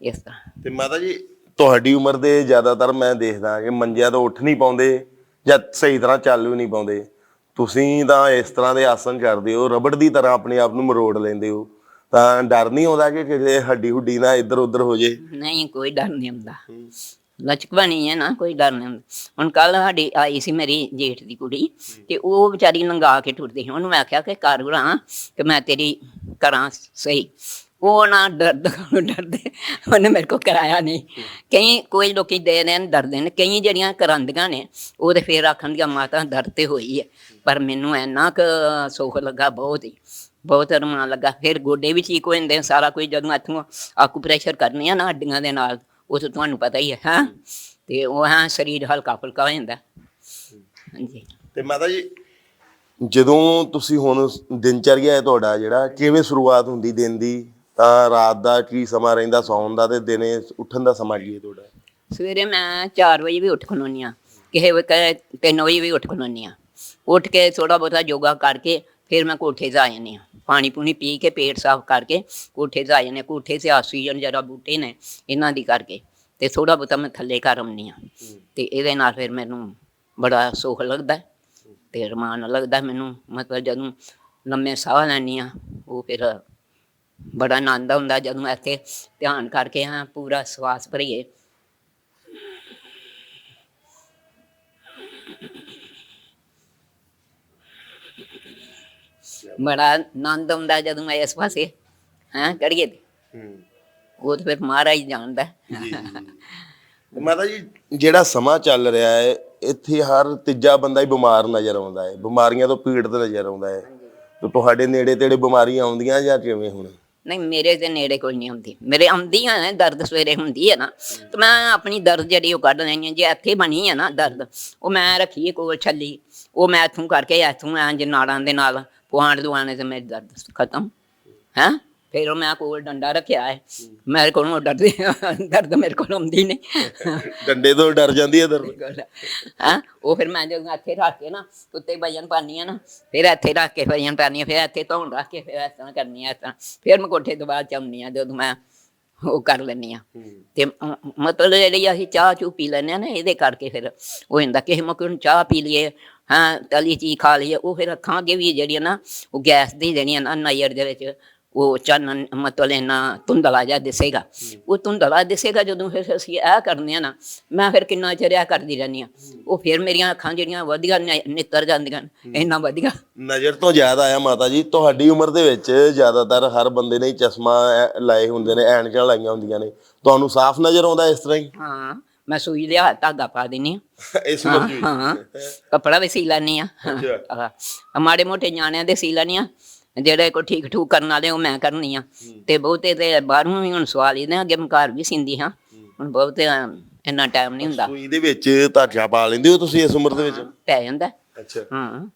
ਇਸ ਤਰ੍ਹਾਂ। ਤੇ ਮਾਤਾ ਜੀ ਤੁਹਾਡੀ ਉਮਰ ਦੇ ਜ਼ਿਆਦਾਤਰ ਮੈਂ ਦੇਖਦਾ ਕਿ ਮੰਜਿਆਂ ਤੋਂ ਉੱਠ ਨਹੀਂ ਪਾਉਂਦੇ ਜਾਂ ਸਹੀ ਤਰ੍ਹਾਂ ਚੱਲ ਵੀ ਨਹੀਂ ਪਾਉਂਦੇ। ਤੁਸੀਂ ਤਾਂ ਇਸ ਤਰ੍ਹਾਂ ਦੇ ਆਸਨ ਕਰਦੇ ਹੋ, ਰਬੜ ਦੀ ਤਰ੍ਹਾਂ ਆਪਣੇ ਆਪ ਨੂੰ ਮਰੋੜ ਲੈਂਦੇ ਹੋ। ਤਾਂ ਡਰ ਨਹੀਂ ਆਉਂਦਾ ਕਿ ਕਿਤੇ ਹੱਡੀ ਹੁੱਡੀ ਨਾ ਇੱਧਰ ਉੱਧਰ ਹੋ ਜੇ? ਨਹੀਂ, ਕੋਈ ਡਰ ਨਹੀਂ ਹੁੰਦਾ ਲਚਕਵਾ ਨਹੀਂ ਹੈ ਨਾ, ਕੋਈ ਡਰ ਨਹੀਂ ਹੁੰਦਾ ਹੁਣ ਕੱਲ ਸਾਡੀ ਆਈ ਸੀ ਮੇਰੀ ਜੇਠ ਦੀ ਕੁੜੀ, ਤੇ ਉਹ ਵਿਚਾਰੀ ਲੰਗਾ ਕੇ ਟੁਰਦੀ ਸੀ। ਉਹਨੂੰ ਮੈਂ ਆਖਿਆ ਕਿ ਕਰ ਬੁਰਾ ਕਿ ਮੈਂ ਤੇਰੀ ਕਰਾਂ ਸਹੀ। ਉਹ ਨਾ ਦਰਦ ਡਰਦੇ। ਉਹਨੇ ਮੇਰੇ ਕੋ ਕਰਾਇਆ ਨਹੀਂ। ਕਈ ਕੋਈ ਲੋਕੀ ਦੇ ਨੇ ਡਰਦੇ ਨੇ। ਕਈ ਜਿਹੜੀਆਂ ਕਰਾਂਦੀਆਂ ਨੇ ਉਹ ਤੇ ਫੇਰ ਆਖਣ ਦੀਆਂ ਮਾਤਾ ਦਰਦ ਤੇ ਹੋਈ ਹੈ। ਪਰ ਮੈਨੂੰ ਇੰਨਾ ਕੁ ਸੁੱਖ ਲੱਗਾ ਬਹੁਤ ਹੀ। ਬਹੁਤ ਅਰਮਾਨ ਲੱਗਾ। ਫਿਰ ਗੋਡੇ ਵੀ ਠੀਕ ਹੋ ਜਾਂਦੇ ਸਾਰਾ ਕੁਝ ਜਦੋਂ ਇੱਥੋਂ ਆਕੂ ਪ੍ਰੈਸ਼ਰ ਕਰਨੀ ਆ ਨਾ ਹੱਡੀਆਂ ਦੇ ਨਾਲ ਉਹ ਤਾਂ ਤੁਹਾਨੂੰ ਪਤਾ ਹੀ ਹੈ ਹਾਂ? ਤੇ ਉਹ ਹਾਂ ਸਰੀਰ ਹਲਕਾ ਫੁਲਕਾ ਹੋ ਜਾਂਦਾ। ਹਾਂਜੀ। ਤੇ ਮਾਤਾ ਜੀ ਜਦੋਂ ਤੁਸੀਂ ਹੁਣ ਦਿਨਚਰਿਆ ਹੈ ਤੁਹਾਡਾ ਜਿਹੜਾ ਕਿਵੇਂ ਸ਼ੁਰੂਆਤ ਹੁੰਦੀ ਦਿਨ ਦੀ? ਤਾਂ ਰਾਤ ਦਾ ਕੀ ਸਮਾਂ ਰਹਿੰਦਾ, ਸੌਣ ਦਾ ਤੇ ਦਿਨੇ ਉੱਠਣ ਦਾ ਸਮਾਂ ਕੀ ਹੈ ਤੁਹਾਡਾ? ਸਵੇਰੇ ਮੈਂ 4 ਵਜੇ ਵੀ ਉੱਠ ਖਲੋਨੀ ਆ ਕਿਸੇ ਵੇਲੇ 3 ਵਜੇ ਵੀ ਉੱਠ ਖਲੋਨੀ ਆ ਉੱਠ ਕੇ ਥੋੜਾ ਬਹੁਤਾ ਯੋਗਾ ਕਰਕੇ ਫਿਰ ਮੈਂ ਕੋਠੇ 'ਤੇ ਆ ਜਾਂਦੀ ਹਾਂ। ਪਾਣੀ ਪੂਣੀ ਪੀ ਕੇ ਪੇਟ ਸਾਫ਼ ਕਰਕੇ ਕੋਠੇ 'ਤੇ ਆ ਜਾਂਦੀ ਹਾਂ। ਕੋਠੇ 'ਤੇ ਆਕਸੀਜਨ ਜਰਾ ਬੂਟੇ ਨੇ, ਇਹਨਾਂ ਦੀ ਕਰਕੇ ਤੇ ਥੋੜਾ ਬਹੁਤਾ ਮੈਂ ਥੱਲੇ ਕਰ ਆਉਂਦੀ ਹਾਂ। ਤੇ ਇਹਦੇ ਨਾਲ ਫਿਰ ਮੈਨੂੰ ਬੜਾ ਸੁੱਖ ਲੱਗਦਾ ਤੇ ਰਮਾਨ ਲੱਗਦਾ ਮੈਨੂੰ। ਮਤਲਬ ਜਦੋਂ ਲੰਮੇ ਸਾਹ ਲੈਣੀ ਆ ਉਹ ਫਿਰ ਬੜਾ ਆਨੰਦ ਆਉਂਦਾ ਜਦੋਂ ਇੱਥੇ ਧਿਆਨ ਕਰਕੇ ਹਾਂ ਪੂਰਾ ਸਵਾਸ ਭਰੀਏ। ਬੜਾ ਆਨੰਦ ਆਉਂਦਾ ਜਦੋਂ ਮੈਂ ਇਸ ਪਾਸੇ ਹਾਂ ਕਰੀਏ ਤੇ। ਉਹ ਤਾਂ ਫਿਰ ਮਹਾਰਾਜ ਜਾਣਦਾ। ਮਾਤਾ ਜੀ ਜਿਹੜਾ ਸਮਾਂ ਚੱਲ ਰਿਹਾ ਹੈ ਇੱਥੇ ਹਰ ਤੀਜਾ ਬੰਦਾ ਹੀ ਬਿਮਾਰ ਨਜ਼ਰ ਆਉਂਦਾ ਹੈ। ਬਿਮਾਰੀਆਂ ਤੋਂ ਪੀੜਤ ਨਜ਼ਰ ਆਉਂਦਾ ਹੈ। ਤੇ ਤੁਹਾਡੇ ਨੇੜੇ ਤੇੜੇ ਬਿਮਾਰੀਆਂ ਆਉਂਦੀਆਂ ਜਾਂ ਕਿਵੇਂ ਹੁਣ? ਨਹੀਂ, ਮੇਰੇ ਤੇ ਨੇੜੇ ਕੋਈ ਨਹੀਂ ਹੁੰਦੀ। ਮੇਰੇ ਆਉਂਦੀ ਆ ਦਰਦ ਸਵੇਰੇ ਹੁੰਦੀ ਹੈ ਨਾ। ਤੇ ਮੈਂ ਆਪਣੀ ਦਰਦ ਜਿਹੜੀ ਉਹ ਕੱਢ ਲੈਣੀ ਹੈ। ਜੇ ਇੱਥੇ ਬਣੀ ਹੈ ਨਾ ਦਰਦ, ਉਹ ਮੈਂ ਰੱਖੀ ਹੈ ਕੋਲ ਛੱਲੀ। ਉਹ ਮੈਂ ਇੱਥੋਂ ਕਰਕੇ, ਇੱਥੋਂ ਜੇ ਨਾੜਾਂ ਦੇ ਨਾਲ ਪੁਆਣ ਦਵਾਣੇ ਤੇ ਮੇਰੀ ਦਰਦ ਖਤਮ। ਹੈ? ਫਿਰ ਉਹ ਮੈਂ ਕੋਲ ਡੰਡਾ ਰੱਖਿਆ ਹੈ। ਮੇਰੇ ਕੋਲੋਂ ਡਰਦੇ ਦਰਦ ਮੇਰੇ ਕੋਲ ਆਉਂਦੀ ਨਹੀਂ। ਡੰਡੇ ਤੋਂ ਡਰ ਜਾਂਦੀ ਹੈ ਦਰਦ। ਹਾਂ ਉਹ ਫਿਰ ਮੈਂ ਜਦੋਂ ਇੱਥੇ ਰੱਖ ਕੇ ਨਾ ਉੱਤੇ ਵਜਨ ਪਾਨੀ ਆ ਨਾ ਫਿਰ ਇੱਥੇ ਰੱਖ ਕੇ ਵਜਨ ਪਾਨੀ ਆ ਫਿਰ ਇੱਥੇ ਧੌਣ ਰੱਖ ਕੇ ਫਿਰ ਇਸ ਤਰ੍ਹਾਂ ਕਰਨੀ ਆ ਇਸ ਤਰ੍ਹਾਂ। ਫਿਰ ਮੈਂ ਕੋਠੇ ਤੋਂ ਬਾਅਦ ਚਾਉਣੀ ਆ ਜਦੋਂ ਮੈਂ ਉਹ ਕਰ ਲੈਂਦੀ ਆ ਤੇ ਮਤਲਬ ਜਿਹੜੀ ਅਸੀਂ ਚਾਹ ਚੂ ਪੀ ਲੈਂਦੇ ਆ ਨਾ ਇਹਦੇ ਕਰਕੇ ਫਿਰ ਉਹ ਹੁੰਦਾ ਕਿਸੇ ਮੌਕੇ ਨੂੰ ਚਾਹ ਪੀ ਲਈਏ ਹਾਂ ਤਲੀ ਚੀਜ਼ ਖਾ ਲਈਏ ਉਹ ਫਿਰ ਅੱਖਾਂ ਅੱਗੇ ਵੀ ਜਿਹੜੀਆਂ ਨਾ ਉਹ ਗੈਸ ਦੀ ਜਿਹੜੀਆਂ ਨਾ ਨਜ਼ਰ ਦੇ ਵਿੱਚ ਉਹ ਚਾਨਣ ਮਤਲਬ ਇੰਨਾ ਧੁੰਦਲਾ ਜਿਹਾ ਦਿਸੇਗਾ। ਉਹ ਧੁੰਦਲਾ ਦਿਸੇਗਾ ਜਦੋਂ ਫਿਰ ਅਸੀਂ ਇਹ ਕਰਨੇ ਆ ਨਾ ਮੈਂ ਫਿਰ ਕਿੰਨਾ ਚਿਰ ਇਹ ਕਰਦੀ ਰਹਿੰਦੀ ਆ ਉਹ ਫਿਰ ਮੇਰੀਆਂ ਅੱਖਾਂ ਜਿਹੜੀਆਂ ਵਧੀਆ ਨਿੱਤਰ ਜਾਂਦੀਆਂ ਨੇ, ਇੰਨਾ ਵਧੀਆ। ਨਜ਼ਰ ਤੋਂ ਯਾਦ ਆਇਆ ਮਾਤਾ ਜੀ ਤੁਹਾਡੀ ਉਮਰ ਦੇ ਵਿੱਚ ਜ਼ਿਆਦਾਤਰ ਹਰ ਬੰਦੇ ਨੇ ਚਸ਼ਮਾ ਲਾਏ ਹੁੰਦੇ ਨੇ ਐਨਕਾਂ ਲਾਈਆਂ ਹੁੰਦੀਆਂ ਨੇ। ਤੁਹਾਨੂੰ ਸਾਫ਼ ਨਜ਼ਰ ਆਉਂਦਾ ਇਸ ਤਰ੍ਹਾਂ ਹੀ? ਹਾਂ ਮੈਂ ਸੂਈ ਲਿਆ ਧਾਗਾ ਪਾ ਦਿੰਨੀ ਆ ਇਸ ਉਮਰ? ਹਾਂ ਕੱਪੜਾ ਵੀ ਸੀ ਲੈਣੀ ਆ ਅੱਛਾ। ਮਾੜੇ ਮੋਟੇ ਨਿਆਣਿਆਂ ਦੇ ਸੀ ਲੈਣੀ ਆ ਜਿਹੜੇ ਕੋ ਠੀਕ ਠੂਕ ਕਰਨ ਵਾਲੇ ਉਹ ਮੈਂ ਕਰਨੀ ਆ। ਤੇ ਬਹੁਤੇ ਤੇ ਬਾਹਰੋਂ ਵੀ ਹੁਣ ਸਵਾਲ ਇਹਦੇ ਅੱਗੇ ਮੈਂ ਘਰ ਵੀ ਸਿੰਦੀ ਹਾਂ। ਹੁਣ ਬਹੁਤੇ ਇੰਨਾ ਟਾਈਮ ਨਹੀਂ ਹੁੰਦਾ। ਸੂਈ ਦੇ ਵਿੱਚ ਧਾਗਾ ਪਾ ਲੈਂਦੇ ਹੋ ਤੁਸੀਂ ਇਸ ਉਮਰ ਦੇ ਵਿੱਚ? ਪੈ ਜਾਂਦਾ। ਅੱਛਾ। ਹਾਂ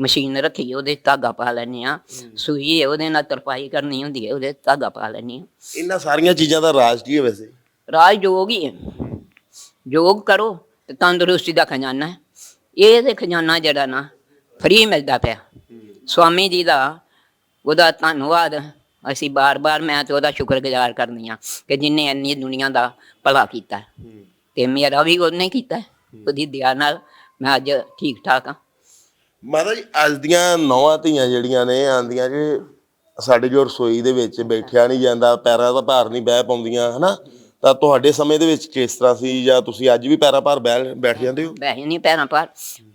ਮਸ਼ੀਨ ਰੱਖੀ ਉਹਦੇ ਧਾਗਾ ਪਾ ਲੈਣੀ ਆ ਸੂਈ ਉਹਦੇ ਨਾਲ ਤਰਪਾਈ ਕਰਨੀ ਹੁੰਦੀ ਹੈ ਉਹਦੇ ਧਾਗਾ ਪਾ ਲੈਣੀ ਆ ਇਹਨਾਂ ਸਾਰੀਆਂ ਚੀਜ਼ਾਂ ਦਾ ਰਾਜ ਕੀ ਹੈ ਵੈਸੇ? ਰਾਜ ਯੋਗ ਹੀ ਹੈ। ਯੋਗ ਕਰੋ ਤੇ ਤੰਦਰੁਸਤੀ ਦਾ ਖਜ਼ਾਨਾ ਹੈ। ਇਹ ਤੇ ਖਜ਼ਾਨਾ ਜਿਹੜਾ ਨਾ ਫਰੀ ਮਿਲਦਾ ਪਿਆ। ਸਵਾਮੀ ਜੀ ਦਾ ਉਹਦਾ ਧੰਨਵਾਦ। ਅਸੀਂ ਬਾਰ-ਬਾਰ ਮੈਂ ਤੇ ਉਹਦਾ ਸ਼ੁਕਰਗੁਜ਼ਾਰ ਕਰਨੀ ਆ ਕਿ ਜਿਨੇ ਇੰਨੀ ਦੁਨੀਆ ਦਾ ਭਲਾ ਕੀਤਾ। ਤੇ ਮੇਰਾ ਵੀ ਉਹਨੇ ਕੀਤਾ। ਉਹਦੀ ਦਇਆ ਨਾਲ ਮੈਂ ਅੱਜ ਠੀਕ ਠਾਕ ਆ ਮਹਾਰਾਜ, ਅੱਜ ਦੀਆਂ ਨੌਵਾਂ ਧੀਆਂ ਜਿਹੜੀਆਂ ਨੇ, ਆਂਦੀਆਂ ਕਿ ਸਾਡੇ ਜੋ ਰਸੋਈ ਦੇ ਵਿੱਚ ਬੈਠਿਆ ਨਹੀਂ ਜਾਂਦਾ, ਪੈਰਾਂ ਦਾ ਭਾਰ ਨਹੀਂ ਬਹਿ ਪਾਉਂਦੀਆਂ, ਹਨਾ? ਤਾਂ ਤੁਹਾਡੇ ਸਮੇਂ ਦੇ ਵਿੱਚ ਕਿਸ ਤਰ੍ਹਾਂ ਸੀ? ਜਾਂ ਤੁਸੀਂ ਅੱਜ ਵੀ ਪੈਰਾਂ ਭਾਰ ਬਹਿ ਬੈਠ ਜਾਂਦੇ ਹੋ? ਵੈਸੇ ਨਹੀਂ ਪੈਰਾਂ ਪਰ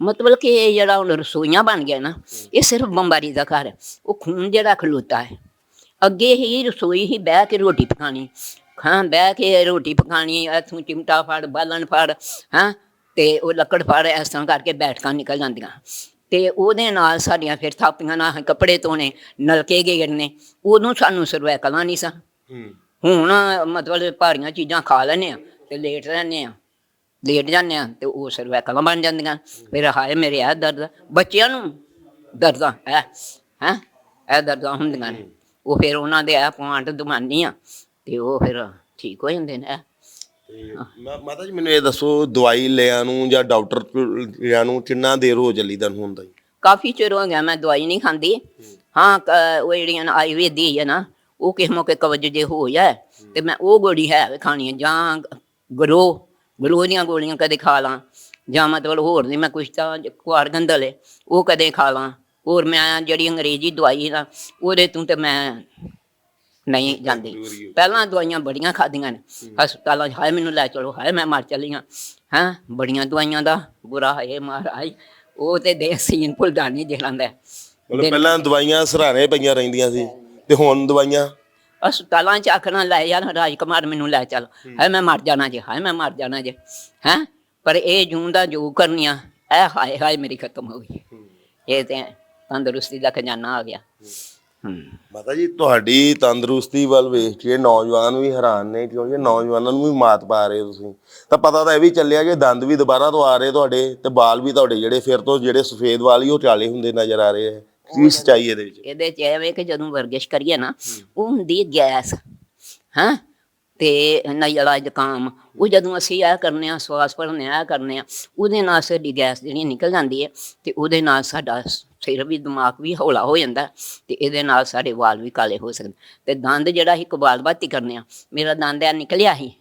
ਮਤਲਬ ਕਿ ਇਹ ਜਿਹੜਾ ਹੁਣ ਰਸੋਈਆਂ ਬਣ ਗਿਆ ਨਾ ਇਹ ਸਿਰਫ ਬੰਬਾਰੀ ਦਾ ਘਰ ਹੈ। ਉਹ ਖੂਨ ਜਿਹੜਾ ਖਲੋਤਾ ਹੈ। ਅੱਗੇ ਹੀ ਰਸੋਈ ਹੀ ਬਹਿ ਕੇ ਰੋਟੀ ਪਕਾਣੀ ਹਾਂ ਬਹਿ ਕੇ ਰੋਟੀ ਪਕਾਣੀ ਇੱਥੋਂ ਚਿਮਟਾ ਫੜ ਬਾਲਣ ਫੜ ਹਾਂ ਤੇ ਉਹ ਲੱਕੜ ਫੜ ਇਸ ਤਰ੍ਹਾਂ ਕਰਕੇ ਬੈਠਕਾਂ ਨਿਕਲ ਜਾਂਦੀਆਂ। ਤੇ ਉਹਦੇ ਨਾਲ ਸਾਡੀਆਂ ਫਿਰ ਥਾਪੀਆਂ ਨਾਲ ਕੱਪੜੇ ਧੋਣੇ ਨਲਕੇ ਗੇੜਨੇ ਉਦੋਂ ਸਾਨੂੰ ਸਰਵੈਕਲਾਂ ਨਹੀਂ ਸਨ ਹੁਣ ਮਤਲਬ ਭਾਰੀਆਂ ਚੀਜ਼ਾਂ ਖਾ ਲੈਂਦੇ ਆ ਤੇ ਲੇਟ ਰਹਿੰਦੇ ਆ। ਲੇਟ ਜਾਂਦੇ ਆ ਤੇ ਉਹ ਸਰਵੈਕਲਾਂ ਬਣ ਜਾਂਦੀਆਂ। ਫਿਰ ਹਾਏ ਮੇਰੇ ਆ ਦਰਦ ਬੱਚਿਆਂ ਨੂੰ ਦਰਦਾਂ ਹੈ ਹੈ ਇਹ ਦਰਦਾਂ ਹੁੰਦੀਆਂ ਨੇ। ਉਹ ਫਿਰ ਉਹਨਾਂ ਦੇ ਆ ਪੁਆਇੰਟ ਦਮਾਨੀ ਆ ਤੇ ਉਹ ਫਿਰ ਠੀਕ ਹੋ ਜਾਂਦੇ ਨੇ। ਮਾਤਾ ਜੀ ਮੈਨੂੰ ਇਹ ਦੱਸੋ ਦਵਾਈ ਲਿਆਂ ਨੂੰ ਜਾਂ ਡਾਕਟਰ ਲਿਆਂ ਨੂੰ ਕਿੰਨਾ ਦੇਰ ਹੋ ਚੱਲੀ ਤੁਹਾਨੂੰ ਹੁੰਦਾ ਕਾਫੀ ਚਿਰ ਹੋ ਗਿਆ ਮੈਂ ਦਵਾਈ ਨਹੀਂ ਖਾਂਦੀ। ਹਾਂ ਉਹ ਜਿਹੜੀਆਂ ਆਯੁਰਵੇਦੀ ਹੈ ਨਾ ਉਹ ਕਿਸੇ ਮੌਕੇ ਕਬਜ਼ ਜੇ ਹੋ ਜਾਏ ਤੇ ਮੈਂ ਉਹ ਗੋਲੀ ਹੈ ਖਾਣੀ ਹੈ ਜਾਂ ਗਰੋ ਗਰੋ ਦੀਆਂ ਗੋਲੀਆਂ ਕਦੇ ਖਾ ਲਾਂ ਜਾਂ ਮਤਲਬ ਹੋਰ ਨਹੀਂ ਮੈਂ ਕੁਛ ਤਾਂ ਕੁਆਰ ਗੰਦਲ ਹੈ ਉਹ ਕਦੇ ਖਾ ਲਾਂ ਹੋਰ ਮੈਂ ਜਿਹੜੀ ਅੰਗਰੇਜ਼ੀ ਦਵਾਈ ਨਾ ਉਹਦੇ ਤੋਂ ਤੇ ਮੈਂ ਨਹੀਂ ਜਾਂਦੀ। ਪਹਿਲਾਂ ਦਵਾਈਆਂ ਬੜੀਆਂ ਖਾਧੀਆਂ ਨੇ ਹਸਪਤਾਲਾਂ 'ਚ ਹਾਏ ਮੈਨੂੰ ਲੈ ਚਲੋ ਹਾਏ ਮੈਂ ਮਰ ਚੱਲੀਆਂ ਹਾਂ ਬੜੀਆਂ ਦਵਾਈਆਂ ਦਾ ਬੁਰਾ ਹੈ ਮਹਾਰਾਜ ਉਹ ਤੇ ਦੇ ਸੀਨ ਭੁਲਦਾਨੀ ਜਲਾਂਦਾ ਮਤਲਬ ਪਹਿਲਾਂ ਦਵਾਈਆਂ ਸਰਾਣੇ ਪਈਆਂ ਰਹਿੰਦੀਆਂ ਸੀ। ਤੇ ਹੁਣ ਦਵਾਈਆਂ? ਹਸਪਤਾਲਾਂ 'ਚ ਆਖਣਾ ਲੈ ਯਾਰ ਰਾਜ ਕੁਮਾਰ ਮੈਨੂੰ ਲੈ ਚੱਲ। ਹਾਏ ਮੈਂ ਮਰ ਜਾਣਾ ਜੇ ਹਾਏ ਮੈਂ ਮਰ ਜਾਣਾ ਜੇ। ਹੈਂ? ਪਰ ਇਹ ਜੂਨ ਦਾ ਜੋ ਕਰਨੀਆਂ ਐ ਹਾਏ ਹਾਏ ਮੇਰੀ ਖਤਮ ਹੋ ਗਈ। ਇਹ ਤੇ ਤੰਦਰੁਸਤੀ ਦਾ ਖਜ਼ਾਨਾ ਆ ਗਿਆ। ਮਾਤਾ ਜੀ ਤੁਹਾਡੀ ਤੰਦਰੁਸਤੀ ਵੱਲ ਵੇਖ ਕੇ ਨੌਜਵਾਨ ਵੀ ਹੈਰਾਨ ਨੇ ਕਿਉਂਕਿ ਨੌਜਵਾਨਾਂ ਨੂੰ ਵੀ ਮਾਤ ਪਾ ਰਹੇ ਹੋ ਤੁਸੀਂ। ਤਾਂ ਪਤਾ ਤਾਂ ਇਹ ਵੀ ਚੱਲਿਆ ਕਿ ਦੰਦ ਵੀ ਦੁਬਾਰਾ ਤੋਂ ਆ ਰਹੇ ਤੁਹਾਡੇ ਤੇ ਵਾਲ ਵੀ ਤੁਹਾਡੇ ਜਿਹੜੇ ਫਿਰ ਤੋਂ ਜਿਹੜੇ ਸਫੇਦ ਵਾਲ ਹੀ ਉਹ ਚਾਲੇ ਹੁੰਦੇ ਨਜ਼ਰ ਆ ਰਹੇ ਹੈ। ਕੀ ਸਚਾਈ ਇਹਦੇ ਵਿੱਚ। ਇਹਦੇ ਚ ਐਵੇਂ ਕਿ ਜਦੋਂ ਵਰਗਿਸ਼ ਕਰੀਏ ਨਾ ਉਹ ਹੁੰਦੀ ਗੈਸ ਹਾਂ? ਤੇ ਨਜ਼ਲਾ ਜ਼ੁਕਾਮ ਉਹ ਜਦੋਂ ਅਸੀਂ ਇਹ ਕਰਨੇ ਆ ਸਵਾਸ ਭਰਨੇ ਆ ਕਰਨੇ ਆ ਉਹਦੇ ਨਾਲ ਸਾਡੀ ਗੈਸ ਜਿਹੜੀ ਨਿਕਲ ਜਾਂਦੀ ਹੈ ਤੇ ਉਹਦੇ ਨਾਲ ਸਾਡਾ ਸਿਰ ਵੀ ਦਿਮਾਗ ਵੀ ਹੌਲਾ ਹੋ ਜਾਂਦਾ ਤੇ ਇਹਦੇ ਨਾਲ ਸਾਡੇ ਵਾਲ ਵੀ ਕਾਲੇ ਹੋ ਸਕਦੇ। ਤੇ ਦੰਦ ਜਿਹੜਾ ਹੀ ਕਬਾਲ ਬਾਤੀ ਕਰਨੇ ਆ ਮੇਰਾ ਦੰਦ ਆ ਨਿਕਲਿਆ ਸੀ।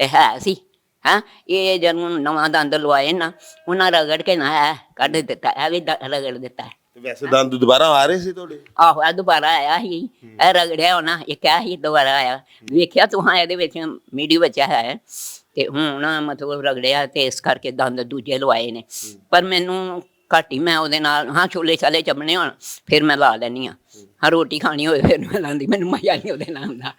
ਇਹ ਹੈ ਸੀ ਹਾਂ? ਇਹ ਜਦੋਂ ਨਵਾਂ ਦੰਦ ਲਵਾਏ ਨਾ ਉਹਨਾਂ ਰਗੜ ਕੇ ਨਾ ਕੱਢ ਦਿੱਤਾ ਇਹ ਵੀ ਰਗੜ ਦਿੱਤਾ। ਵੈਸੇ ਦੰਦ ਦੁਬਾਰਾ ਆ ਰਹੇ ਸੀ ਤੁਹਾਡੇ? ਆਹੋ ਇਹ ਦੁਬਾਰਾ ਆਇਆ ਸੀ। ਇਹ ਰਗੜਿਆ ਹੋਣਾ ਇਹ ਕਿਹਾ ਸੀ ਦੁਬਾਰਾ ਆਇਆ। ਵੇਖਿਆ ਤੂੰ ਹਾਂ ਇਹਦੇ ਵਿੱਚ ਮੀਡੀਆ ਬੱਚਾ ਹੈ। ਤੇ ਹੁਣ ਮਤਲਬ ਰਗੜਿਆ ਤੇ ਇਸ ਕਰਕੇ ਦੰਦ ਦੂਜੇ ਲਵਾਏ ਨੇ। ਪਰ ਮੈਨੂੰ ਘੱਟ ਮੈਂ ਉਹਦੇ ਨਾਲ ਹਾਂ ਛੋਲੇ ਛਾਲੇ ਚੱਬਣੇ ਹੋਣ ਫਿਰ ਮੈਂ ਲਾ ਲੈਣੀ ਆ ਹਾਂ ਰੋਟੀ ਖਾਣੀ ਹੋਵੇ ਫਿਰ ਮੈਂ ਲਾਂਦੀ ਮੈਨੂੰ ਮਜ਼ਾ ਨਹੀਂ ਉਹਦੇ ਨਾਲ ਦਾ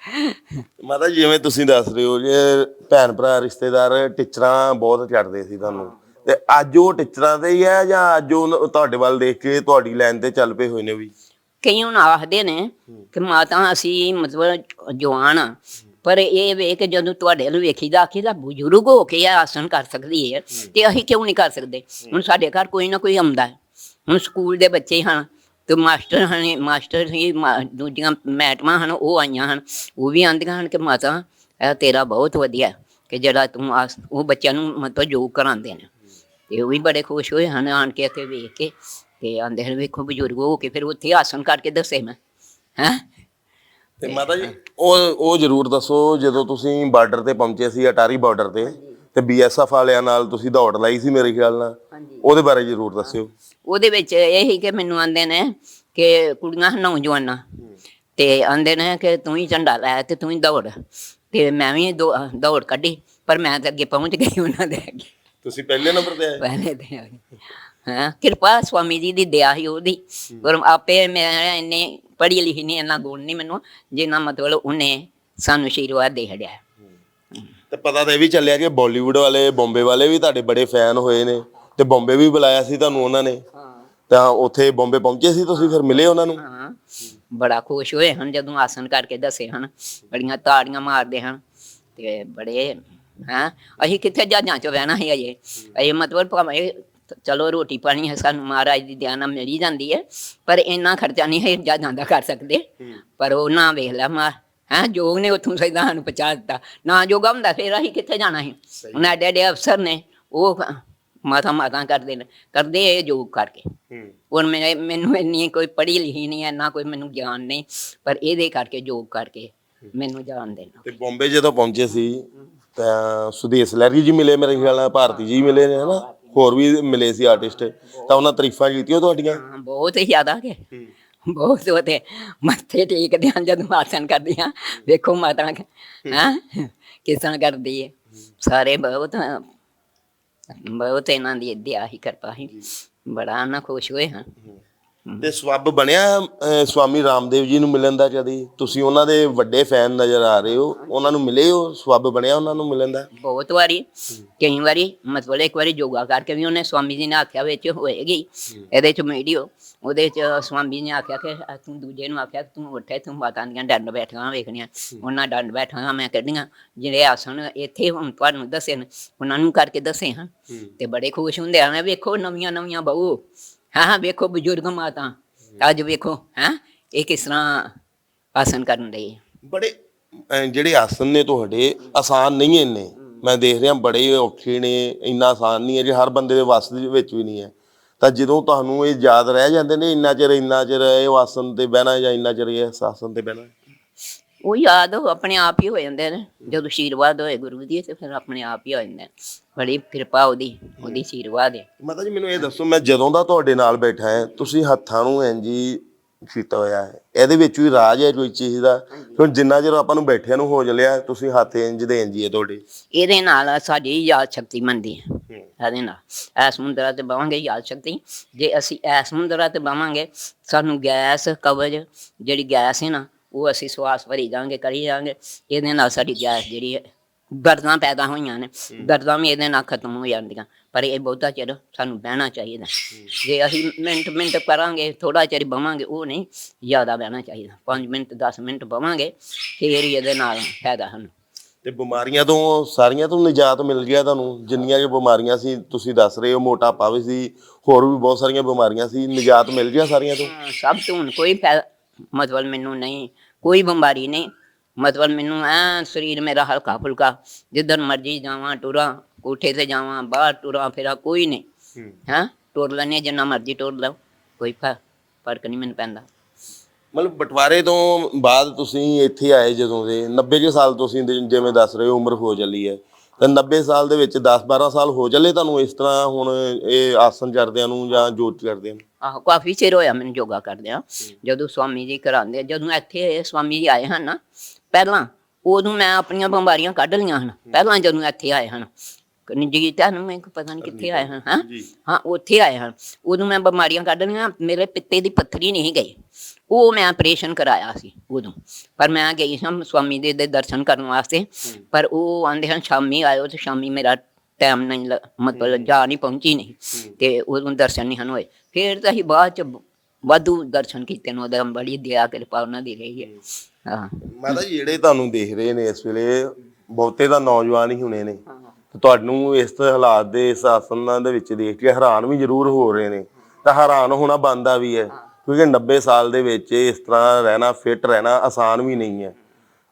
ਮਾਤਾ ਜੀ ਜਿਵੇਂ ਤੁਸੀਂ ਦੱਸ ਰਹੇ ਹੋ ਜੇ ਭੈਣ ਭਰਾ ਰਿਸ਼ਤੇਦਾਰ ਟੀਚਰਾਂ ਬਹੁਤ ਚੜਦੇ ਸੀ ਤੁਹਾਨੂੰ। ਤੇ ਅੱਜ ਉਹ ਟੀਚਰਾਂ ਤੇ ਹੀ ਹੈ ਜਾਂ ਅੱਜ ਉਹ ਤੁਹਾਡੇ ਵੱਲ ਦੇਖ ਕੇ ਤੁਹਾਡੀ ਲਾਈਨ ਤੇ ਚੱਲ ਪਏ ਹੋਏ ਨੇ ਵੀ? ਕਈ ਹੁਣ ਆਖਦੇ ਨੇ ਕਿ ਮਾਤਾ ਅਸੀਂ ਮਤਲਬ ਜਵਾਨ ਆ ਪਰ ਇਹ ਵੇ ਕਿ ਜਦੋਂ ਤੁਹਾਡੇ ਨੂੰ ਵੇਖੀਦਾ ਆਖੀਦਾ ਬਜ਼ੁਰਗ ਹੋ ਕੇ ਇਹ ਆਸਨ ਕਰ ਸਕਦੀ ਹੈ ਤੇ ਅਸੀਂ ਕਿਉਂ ਨਹੀਂ ਕਰ ਸਕਦੇ? ਹੁਣ ਸਾਡੇ ਘਰ ਕੋਈ ਨਾ ਕੋਈ ਆਉਂਦਾ ਹੈ। ਹੁਣ ਸਕੂਲ ਦੇ ਬੱਚੇ ਹਨ ਤੇ ਮਾਸਟਰ ਹਨ ਮਾਸਟਰ ਹੀ ਦੂਜੀਆਂ ਮੈਡਮਾਂ ਹਨ ਉਹ ਆਈਆਂ ਹਨ ਉਹ ਵੀ ਆਂਦੀਆਂ ਹਨ ਕਿ ਮਾਤਾ ਇਹ ਤੇਰਾ ਬਹੁਤ ਵਧੀਆ ਕਿ ਜਿਹੜਾ ਤੂੰ ਉਹ ਬੱਚਿਆਂ ਨੂੰ ਮਤਲਬ ਯੋਗ ਕਰਾਉਂਦੇ ਨੇ। ਤੇ ਉਹ ਵੀ ਬੜੇ ਖੁਸ਼ ਹੋਏ ਹਨ ਆਣ ਕੇ ਇੱਥੇ ਵੇਖ ਕੇ ਤੇ ਆਂਦੇ ਹਨ ਵੇਖੋ ਬਜ਼ੁਰਗ ਹੋ ਕੇ ਫਿਰ ਉੱਥੇ ਆਸਨ ਕਰਕੇ ਦੱਸੇ ਮੈਂ ਹੈਂ? ਤੇ ਮਾਤਾ ਜੀ ਉਹ ਉਹ ਜਰੂਰ ਦੱਸੋ ਜਦੋਂ ਤੁਸੀਂ ਬਾਰਡਰ ਤੇ ਪਹੁੰਚੇ ਸੀ ਅਟਾਰੀ ਬਾਰਡਰ ਤੇ ਤੇ ਬੀਐਸਐਫ ਵਾਲਿਆਂ ਨਾਲ ਤੁਸੀਂ ਦੌੜ ਲਾਈ ਸੀ ਮੇਰੇ ਖਿਆਲ ਨਾਲ? ਹਾਂਜੀ। ਉਹਦੇ ਬਾਰੇ ਜਰੂਰ ਦੱਸਿਓ। ਉਹਦੇ ਵਿੱਚ ਇਹ ਹੀ ਕਿ ਮੈਨੂੰ ਆਂਦੇ ਨੇ ਕਿ ਕੁੜੀਆਂ ਹਨ ਨੌਜਵਾਨਾਂ ਤੇ ਆਂਦੇ ਨੇ ਕਿ ਤੂੰ ਹੀ ਝੰਡਾ ਲੈ ਤੇ ਤੂੰ ਹੀ ਦੌੜ। ਤੇ ਮੈਂ ਵੀ ਦੌੜ ਕੱਢੀ ਪਰ ਮੈਂ ਤਾਂ ਅੱਗੇ ਪਹੁੰਚ ਗਈ ਉਹਨਾਂ ਦੇ ਅੱਗੇ। ਤੁਸੀਂ ਪਹਿਲੇ ਨੰਬਰ ਤੇ ਆਏ? ਪਹਿਲੇ ਤੇ ਆ ਗਈ ਹਾਂ? ਕਿਰਪਾ ਸਵਾਮੀ ਜੀ ਦੀ ਦਇਆ ਹੀ ਉਹਦੀ। ਪਰ ਆਪੇ ਮੈਂ ਇੰਨੇ ਪੜ੍ਹੀ ਲਿਖੀ ਨਹੀਂ ਇੰਨਾ ਗੁਣ ਨਹੀਂ ਮੈਨੂੰ ਜਿੰਨਾ ਮਤਲਬ ਉਹਨੇ ਸਾਨੂੰ ਆਸ਼ੀਰਵਾਦ ਦੇ ਹੜਿਆ ਤੇ ਪਤਾ ਤਾਂ ਇਹ ਵੀ ਚੱਲਿਆ ਕਿ ਬਾਲੀਵੁੱਡ ਵਾਲੇ ਬੰਬੇ ਵਾਲੇ ਵੀ ਤੁਹਾਡੇ ਬੜੇ ਫੈਨ ਹੋਏ ਨੇ ਤੇ ਬੰਬੇ ਵੀ ਬੁਲਾਇਆ ਸੀ ਤੁਹਾਨੂੰ ਉਹਨਾਂ ਨੇ। ਹਾਂ। ਤਾਂ ਉੱਥੇ ਬੰਬੇ ਪਹੁੰਚੇ ਸੀ ਤੁਸੀਂ ਫਿਰ ਮਿਲੇ ਉਹਨਾਂ ਨੂੰ? ਹਾਂ। ਬੜਾ ਖੁਸ਼ ਹੋਏ ਹਨ ਜਦੋਂ ਆਸਨ ਕਰਕੇ ਦੱਸੇ ਹਨ ਬੜੀਆਂ ਤਾੜੀਆਂ ਮਾਰਦੇ ਹਨ ਤੇ ਬੜੇ ਹਾਂ? ਅਸੀਂ ਕਿੱਥੇ ਜਹਾਜ਼ਾਂ ਚ ਬਹਿਣਾ ਹੈ। ਅਜੇ ਇਹ ਮਤਲਬ ਭਾਵੇਂ ਚਲੋ ਰੋਟੀ ਪਾਣੀ ਹੈ ਸਾਨੂੰ ਮਹਾਰਾਜ ਦੀ ਦਇਆ ਨਾਲ ਮਿਲ ਹੀ ਜਾਂਦੀ ਹੈ ਪਰ ਇੰਨਾ ਖਰਚਾ ਨਹੀਂ ਹੈ ਜਹਾਜ਼ਾਂ ਦਾ ਕਰ ਸਕਦੇ। ਪਰ ਉਹ ਨਾ ਵੇਖ ਲੈ ਮਾ ਹੈ? ਜੋਗ ਨੇ ਉੱਥੋਂ ਸੈਦਾ ਸਾਨੂੰ ਪਹੁੰਚਾ ਦਿੱਤਾ। ਨਾ ਜੋਗਾ ਹੁੰਦਾ ਫਿਰ ਅਸੀਂ ਕਿੱਥੇ ਜਾਣਾ ਸੀ? ਉਹਨਾਂ ਐਡੇ ਐਡੇ ਅਫਸਰ ਨੇ ਉਹ ਮਾਤਾ ਮਾਤਾ ਕਰਦੇ ਨੇ ਕਰਦੇ ਇਹ ਜੋਗ ਕਰਕੇ। ਹੁਣ ਮੈਂ ਮੈਨੂੰ ਇੰਨੀ ਕੋਈ ਪੜ੍ਹੀ ਲਿਖੀ ਨਹੀਂ ਹੈ ਨਾ ਕੋਈ ਮੈਨੂੰ ਗਿਆਨ ਨਹੀਂ ਪਰ ਇਹਦੇ ਕਰਕੇ ਯੋਗ ਕਰਕੇ ਮੈਨੂੰ ਜਾਣ ਦੇਣਾ ਤੇ ਬੰਬੇ ਜਦੋਂ ਪਹੁੰਚੇ ਸੀ ਤਾਂ ਸੁਦੇਸ਼ ਲਹਿਰੀ ਜੀ ਮਿਲੇ ਮੇਰੇ ਖਿਆਲ ਨਾਲ ਭਾਰਤੀ ਜੀ ਮਿਲੇ ਨੇ ਹਨਾ? ਹੋਰ ਵੀ ਮਿਲੇ ਸੀ ਆਰਟਿਸਟ ਤਾਂ ਉਹਨਾਂ ਤਾਰੀਫਾਂ ਕੀਤੀਆਂ ਤੁਹਾਡੀਆਂ? ਹਾਂ, ਬਹੁਤ ਹੀ ਜ਼ਿਆਦਾ ਕੇ। ਬਹੁਤ ਉਹਦੇ ਮੱਥੇ ਟੇਕਦੇ ਹਾਂ ਜਦੋਂ ਆਸਨ ਕਰਦੇ ਹਾਂ ਵੇਖੋ ਮਾਤਾ ਹਾਂ। ਕਿਸ ਤਰ੍ਹਾਂ ਕਰਦੀ ਹੈ। ਸਾਰੇ ਬਹੁਤ ਬਹੁਤ ਇਹਨਾਂ ਦੀ ਦਇਆ ਹੀ ਕਿਰਪਾ ਹੀ ਬੜਾ ਨਾ ਖੁਸ਼ ਹੋਏ ਹਾਂ। ਤੇ ਸਵੱਬ ਬਣਿਆ ਸਵਾਮੀ ਰਾਮਦੇਵ ਜੀ ਨੂੰ ਮਿਲਣ ਦਾ ਕਦੀ ਤੁਸੀਂ ਉਹਨਾਂ ਦੇ ਵੱਡੇ ਫੈਨ ਨਜ਼ਰ ਆ ਰਹੇ ਹੋ ਉਹਨਾਂ ਨੂੰ ਮਿਲੇ ਹੋ? ਸਵੱਬ ਬਣਿਆ ਉਹਨਾਂ ਨੂੰ ਮਿਲਣ ਦਾ? ਬਹੁਤ ਵਾਰੀ ਕਈ ਵਾਰੀ ਮਤਲਬ ਇੱਕ ਵਾਰੀ ਯੋਗਾ ਕਰਕੇ ਵੀ ਉਹਨੇ ਸਵਾਮੀ ਜੀ ਨੇ ਆਖਿਆ ਵਿੱਚ ਹੋਏਗੀ ਇਹਦੇ ਚ ਵੀਡੀਓ ਉਹਦੇ ਚ ਸਵਾਮੀ ਜੀ ਨੇ ਆਖਿਆ ਕਿ ਤੂੰ ਦੂਜੇ ਨੂੰ ਆਖਿਆ ਕਿ ਤੂੰ ਉੱਠੇ ਤੂੰ ਮਾਤਾ ਦੀਆਂ ਡੰਡ ਬੈਠੀਆਂ ਵੇਖਣੀਆਂ ਉਹਨਾਂ ਡੰਡ ਬੈਠਾਂ ਮੈਂ ਕੱਢੀਆਂ ਜਿਹੜੇ ਆਸਣ ਇੱਥੇ ਹੁਣ ਤੁਹਾਨੂੰ ਦੱਸੇ ਨੇ ਉਹਨਾਂ ਨੂੰ ਕਰਕੇ ਦੱਸੇ ਹਾਂ ਤੇ ਬੜੇ ਖੁਸ਼ ਹੁੰਦੇ ਆ ਮੈਂ ਵੇਖੋ ਨਵੀਆਂ ਨਵੀਆਂ ਬਹੂ ਹਾਂ ਹਾਂ ਵੇਖੋ ਬਜ਼ੁਰਗ ਮਾਤਾ ਅੱਜ ਵੇਖੋ ਹਾਂ ਇਹ ਕਿਸ ਤਰ੍ਹਾਂ ਆਸਨ ਕਰਨ ਦੇ ਬੜੇ ਅਹ, ਜਿਹੜੇ ਆਸਨ ਨੇ ਤੁਹਾਡੇ ਆਸਾਨ ਨਹੀਂ ਇੰਨੇ। ਮੈਂ ਦੇਖ ਰਿਹਾ ਬੜੇ ਔਖੇ ਨੇ ਇੰਨਾ ਆਸਾਨ ਨਹੀਂ ਹੈ ਜੇ ਹਰ ਬੰਦੇ ਦੇ ਵੱਸ ਦੇ ਵਿੱਚ ਵੀ ਨਹੀਂ ਹੈ। ਤਾਂ ਜਦੋਂ ਤੁਹਾਨੂੰ ਇਹ ਯਾਦ ਰਹਿ ਜਾਂਦੇ ਨੇ ਇੰਨਾ ਚਿਰ ਇੰਨਾ ਚਿਰ ਇਹ ਆਸਨ ਤੇ ਬਹਿਣਾ ਜਾਂ ਇੰਨਾ ਚਿਰ ਇਹ ਆਸਨ ਤੇ ਬਹਿਣਾ? ਉਹ ਯਾਦ ਉਹ ਆਪਣੇ ਆਪ ਹੀ ਹੋ ਜਾਂਦੇ ਨੇ। ਜਦੋਂ ਆਸ਼ੀਰਵਾਦ ਹੋਏ ਗੁਰੂ ਦੀ ਤੇ ਫਿਰ ਆਪਣੇ ਆਪ ਹੀ ਹੋ ਜਾਂਦੇ ਨੇ। ਬੜੀ ਕਿਰਪਾ ਉਹਦੀ ਉਹਦੀ ਆਸ਼ੀਰਵਾਦ ਹੈ। ਮਾਤਾ ਜੀ ਮੈਨੂੰ ਇਹ ਦੱਸੋ ਮੈਂ ਜਦੋਂ ਦਾ ਤੁਹਾਡੇ ਨਾਲ ਬੈਠਾ ਹੈ ਤੁਸੀਂ ਹੱਥਾਂ ਨੂੰ ਇੰਜ ਹੀ ਕੀਤਾ ਹੋਇਆ ਹੈ। ਇਹਦੇ ਵਿੱਚ ਵੀ ਰਾਜ ਹੈ ਕੋਈ ਚੀਜ਼ ਦਾ? ਹੁਣ ਜਿੰਨਾ ਚਿਰ ਆਪਾਂ ਨੂੰ ਬੈਠਿਆਂ ਨੂੰ ਹੋ ਜਲਿਆ ਤੁਸੀਂ ਹੱਥ ਇੰਜ ਦੇ ਇੰਜ ਹੀ ਹੈ ਤੁਹਾਡੇ। ਇਹਦੇ ਨਾਲ ਸਾਡੀ ਯਾਦ ਸ਼ਕਤੀ ਮੰਦੀ ਹੈ। ਇਹਦੇ ਨਾਲ। ਐਸ ਮੁੰਦਰਾ ਤੇ ਬਾਵਾਂਗੇ ਯਾਦ ਸ਼ਕਤੀ। ਜੇ ਅਸੀਂ ਐਸ ਮੁੰਦਰਾ ਤੇ ਬਾਵਾਂਗੇ ਸਾਨੂੰ ਗੈਸ ਕਵਜ ਜਿਹੜੀ ਗੈਸ ਹੈ ਨਾ ਉਹ ਅਸੀਂ ਸਵਾਸ ਭਰੀ ਜਾਵਾਂਗੇ ਕਰੀ ਜਾਵਾਂਗੇ। ਇਹਦੇ ਨਾਲ ਸਾਡੀ ਗੈਸ ਜਿਹੜੀ ਹੈ ਦਰਦਾਂ ਪੈਦਾ ਹੋਈਆਂ ਨੇ ਦਰਦਾਂ ਵੀ ਇਹਦੇ ਨਾਲ ਖਤਮ ਹੋ ਜਾਂਦੀਆਂ। ਪਰ ਇਹ ਬਹੁਤਾ ਚਿਰ ਸਾਨੂੰ ਬਹਿਣਾ ਚਾਹੀਦਾ। ਜੇ ਅਸੀਂ ਮਿੰਟ ਮਿੰਟ ਕਰਾਂਗੇ ਥੋੜਾ ਚਿਰ ਬਵਾਂਗੇ ਉਹ ਨਹੀਂ ਜ਼ਿਆਦਾ ਬਹਿਣਾ ਚਾਹੀਦਾ। 5 ਮਿੰਟ 10 ਮਿੰਟ ਬਵਾਂਗੇ ਫੇਰ ਹੀ ਇਹਦੇ ਨਾਲ ਫਾਇਦਾ ਹਨ ਤੇ ਬਿਮਾਰੀਆਂ ਤੋਂ ਸਾਰੀਆਂ ਤੋਂ ਨਿਜਾਤ ਮਿਲ ਗਿਆ ਤੁਹਾਨੂੰ? ਜਿੰਨੀਆਂ ਕਿ ਬਿਮਾਰੀਆਂ ਸੀ ਤੁਸੀਂ ਦੱਸ ਰਹੇ ਹੋ ਮੋਟਾਪਾ ਵੀ ਸੀ ਹੋਰ ਵੀ ਬਹੁਤ ਸਾਰੀਆਂ ਬਿਮਾਰੀਆਂ ਸੀ ਨਿਜਾਤ ਮਿਲ ਗਿਆ ਸਾਰੀਆਂ ਤੋਂ? ਸਭ ਤੋਂ ਹੁਣ ਕੋਈ ਫਾਇਦਾ ਮਤਲਬ ਮੈਨੂੰ ਨਹੀਂ ਕੋਈ ਬਿਮਾਰੀ ਨਹੀਂ। ਮਤਲਬ ਮੈਨੂੰ ਐ ਸਰੀਰ ਮੇਰਾ ਹਲਕਾ ਫੁਲਕਾ ਜਿੱਧਰ ਮਰਜ਼ੀ ਜਾਵਾਂ ਟੁਰਾਂ ਕੋਠੇ ਤੇ ਜਾਵਾਂ ਬਾਹਰ ਟੁਰਾਂ ਫੇਰਾ ਕੋਈ ਨਹੀਂ। ਹਾਂ। ਟੁਰ ਲੈਣੇ ਜਿੰਨਾ ਮਰਜ਼ੀ ਟੁਰ ਲਓ ਕੋਈ ਫ਼ਰਕ ਨਹੀਂ ਮੈਨੂੰ ਪੈਂਦਾ। ਮਤਲਬ ਬਟਵਾਰੇ ਤੋਂ ਬਾਅਦ ਤੁਸੀਂ ਇੱਥੇ ਆਏ ਜਦੋਂ ਦੇ 90 ਕੇ ਸਾਲ ਤੁਸੀਂ ਦੇ- ਜਿਵੇਂ ਦੱਸ ਰਹੇ ਹੋ ਉਮਰ ਹੋ ਚੱਲੀ ਹੈ। ਤਾਂ 90 ਸਾਲ ਦੇ ਵਿੱਚ 10 12 ਸਾਲ ਹੋ ਚੱਲੇ ਤੁਹਾਨੂੰ ਇਸ ਤਰ੍ਹਾਂ ਹੁਣ ਇਹ ਆਸਨ ਕਰਦਿਆਂ ਨੂੰ ਜਾਂ ਜੋਤ ਕਰਦਿਆਂ ਨੂੰ? ਆਹੋ ਕਾਫੀ ਚਿਰ ਹੋਇਆ ਮੈਨੂੰ ਯੋਗਾ ਕਰਦਿਆਂ। ਜਦੋਂ ਸਵਾਮੀ ਜੀ ਕਰਾਉਂਦੇ ਆ, ਜਦੋਂ ਇੱਥੇ ਸਵਾਮੀ ਜੀ ਆਏ ਹਨ ਨਾ ਪਹਿਲਾਂ ਉਦੋਂ ਮੈਂ ਆਪਣੀਆਂ ਬਿਮਾਰੀਆਂ ਕੱਢ ਲਈਆਂ ਹਨ। ਪਹਿਲਾਂ ਜਦੋਂ ਇੱਥੇ ਆਏ ਹਨ ਜੀ ਤੁਹਾਨੂੰ ਮੈਨੂੰ ਪਤਾ ਨਹੀਂ ਕਿੱਥੇ ਆਏ ਹਨ ਹਾਂ? ਹਾਂ ਉੱਥੇ ਆਏ ਹਨ। ਉਦੋਂ ਮੈਂ ਬਿਮਾਰੀਆਂ ਕੱਢ ਲਈਆਂ ਮੇਰੇ ਪਿੱਤੇ ਦੀ ਪੱਥਰੀ ਨਹੀਂ ਗਈ। ਉਹ ਮੈਂ ਆਪਰੇਸ਼ਨ ਕਰਾਇਆ ਸੀ ਉਦੋਂ। ਪਰ ਮੈਂ ਗਈ ਸਾਂ ਸਵਾਮੀ ਦੇ ਦੇ ਦਰਸ਼ਨ ਕਰਨ ਵਾਸਤੇ। ਪਰ ਉਹ ਆਂਦੇ ਹਨ ਸ਼ਾਮੀ ਆਇਓ ਤੇ ਸ਼ਾਮੀ ਮੇਰਾ ਟਾਈਮ ਨਹੀਂ ਲ- ਮਤਲਬ ਜਾ ਨਹੀਂ ਪਹੁੰਚੀ ਨਹੀਂ ਤੇ ਉਦੋਂ ਦਰਸ਼ਨ ਨਹੀਂ ਹਨ ਹੋਏ। ਫਿਰ ਤਾਂ ਅਸੀਂ ਬਾਅਦ ਚ ਵਾਧੂ ਦਰਸ਼ਨ ਕੀਤੇ ਨੇ ਉਹਦਾ ਬੜੀ ਦਇਆ ਕਿਰਪਾ ਉਹਨਾਂ ਦੀ ਰਹੀ ਹੈ। ਹਾਂ। ਮਾਤਾ ਜੀ ਜਿਹੜੇ ਤੁਹਾਨੂੰ ਦੇਖ ਰਹੇ ਨੇ ਇਸ ਵੇਲੇ ਬਹੁਤੇ ਤਾਂ ਨੌਜਵਾਨ ਹੀ ਹੁਣੇ ਨੇ। ਤੇ ਤੁਹਾਨੂੰ ਇਸ ਹਾਲਾਤ ਦੇ ਇਸ ਆਸਨਾਂ ਦੇ ਵਿੱਚ ਦੇਖ ਕੇ ਹੈਰਾਨ ਵੀ ਜ਼ਰੂਰ ਹੋ ਰਹੇ ਨੇ। ਤਾਂ ਹੈਰਾਨ ਹੋਣਾ ਬੰਦਾ ਵੀ ਹੈ ਕਿਉਂਕਿ 90 ਸਾਲ ਦੇ ਵਿੱਚ ਇਸ ਤਰ੍ਹਾਂ ਰਹਿਣਾ ਫਿੱਟ ਰਹਿਣਾ ਆਸਾਨ ਵੀ ਨਹੀਂ ਹੈ।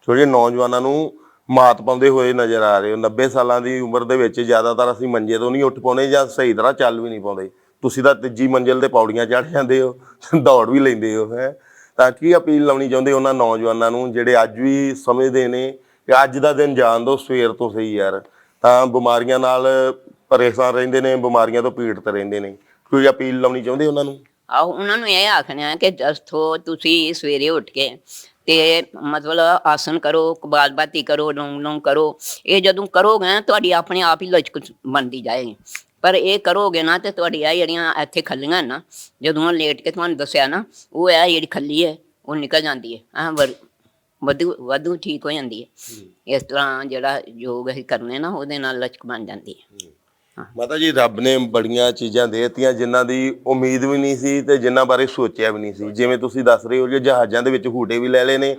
ਛੋਟੇ ਨੌਜਵਾਨਾਂ ਨੂੰ ਮਾਤ ਪਾਉਂਦੇ ਹੋਏ ਨਜ਼ਰ ਆ ਰਹੇ ਹੋ। 90 ਸਾਲਾਂ ਦੀ ਉਮਰ ਦੇ ਵਿੱਚ ਜ਼ਿਆਦਾਤਰ ਅਸੀਂ ਮੰਜੇ ਤੋਂ ਨਹੀਂ ਉੱਠ ਪਾਉਂਦੇ ਜਾਂ ਸਹੀ ਤਰ੍ਹਾਂ ਚੱਲ ਵੀ ਨਹੀਂ ਪਾਉਂਦੇ। ਤੁਸੀਂ ਤਾਂ ਤੀਜੀ ਮੰਜ਼ਿਲ ਤੇ ਪੌੜੀਆਂ ਚੜ੍ਹ ਜਾਂਦੇ ਹੋ, ਦੌੜ ਵੀ ਲੈਂਦੇ ਹੋ, ਹੈ। ਤਾਂ ਕੀ ਅਪੀਲ ਲਾਉਣੀ ਚਾਹੁੰਦੇ ਉਹਨਾਂ ਨੌਜਵਾਨਾਂ ਨੂੰ ਜਿਹੜੇ ਅੱਜ ਵੀ ਸਮਝਦੇ ਨੇ ਕਿ ਅੱਜ ਦਾ ਦਿਨ ਜਾਣ ਦੋ, ਸਵੇਰ ਤੋਂ ਸਹੀ ਯਾਰ। ਤਾਂ ਬਿਮਾਰੀਆਂ ਨਾਲ ਪਰੇਸ਼ਾਨ ਰਹਿੰਦੇ ਨੇ, ਬਿਮਾਰੀਆਂ ਤੋਂ ਪੀੜਤ ਰਹਿੰਦੇ ਨੇ। ਕੋਈ ਅਪੀਲ ਲਾਉਣੀ ਚਾਹੁੰਦੇ ਉਹਨਾਂ ਨੂੰ? ਆਹੋ, ਉਹਨਾਂ ਨੂੰ ਇਹ ਆਖਣਾ ਕਿ ਜਸਥੋ ਤੁਸੀਂ ਸਵੇਰੇ ਉੱਠ ਕੇ ਤੇ ਮਤਲਬ ਆਸਨ ਕਰੋ ਕਬਾਲਬਾਤੀ ਕਰੋ ਲੋਂਗ ਲੋਂਗ ਕਰੋ। ਇਹ ਜਦੋਂ ਕਰੋਗੇ ਨਾ, ਤੁਹਾਡੀ ਆਪਣੇ ਆਪ ਹੀ ਲਚਕ ਬਣਦੀ ਜਾਏਗੀ। ਪਰ ਇਹ ਕਰੋਗੇ ਨਾ ਤੇ ਤੁਹਾਡੀ ਆ ਜਿਹੜੀਆਂ ਇੱਥੇ ਖੱਲੀਆਂ ਨਾ ਜਦੋਂ ਲੇਟ ਕੇ ਤੁਹਾਨੂੰ ਦੱਸਿਆ ਨਾ ਉਹ ਇਹ ਜਿਹੜੀ ਖੱਲੀ ਹੈ ਉਹ ਨਿਕਲ ਜਾਂਦੀ ਹੈ। ਆ ਵਧੂ ਵਧੂ ਠੀਕ ਹੋ ਜਾਂਦੀ ਹੈ। ਇਸ ਤਰ੍ਹਾਂ ਜਿਹੜਾ ਯੋਗ ਅਸੀਂ ਕਰਨੇ ਨਾ ਉਹਦੇ ਨਾਲ ਲਚਕ ਬਣ ਜਾਂਦੀ ਹੈ। ਮਾਤਾ ਜੀ ਰੱਬ ਨੇ ਬੜੀਆਂ ਚੀਜ਼ਾਂ ਦੇਤੀਆਂ ਜਿਨ੍ਹਾਂ ਦੀ ਉਮੀਦ ਵੀ ਨਹੀਂ ਸੀ ਤੇ ਜਿਨ੍ਹਾਂ ਬਾਰੇ ਸੋਚਿਆ ਵੀ ਨਹੀਂ ਸੀ। ਜਿਵੇਂ ਤੁਸੀਂ ਦੱਸ ਰਹੇ ਹੋ ਜੇ ਜਹਾਜ਼ਾਂ ਦੇ ਵਿੱਚ ਹੂਟੇ ਵੀ ਲੈ ਲਏ ਨੇ।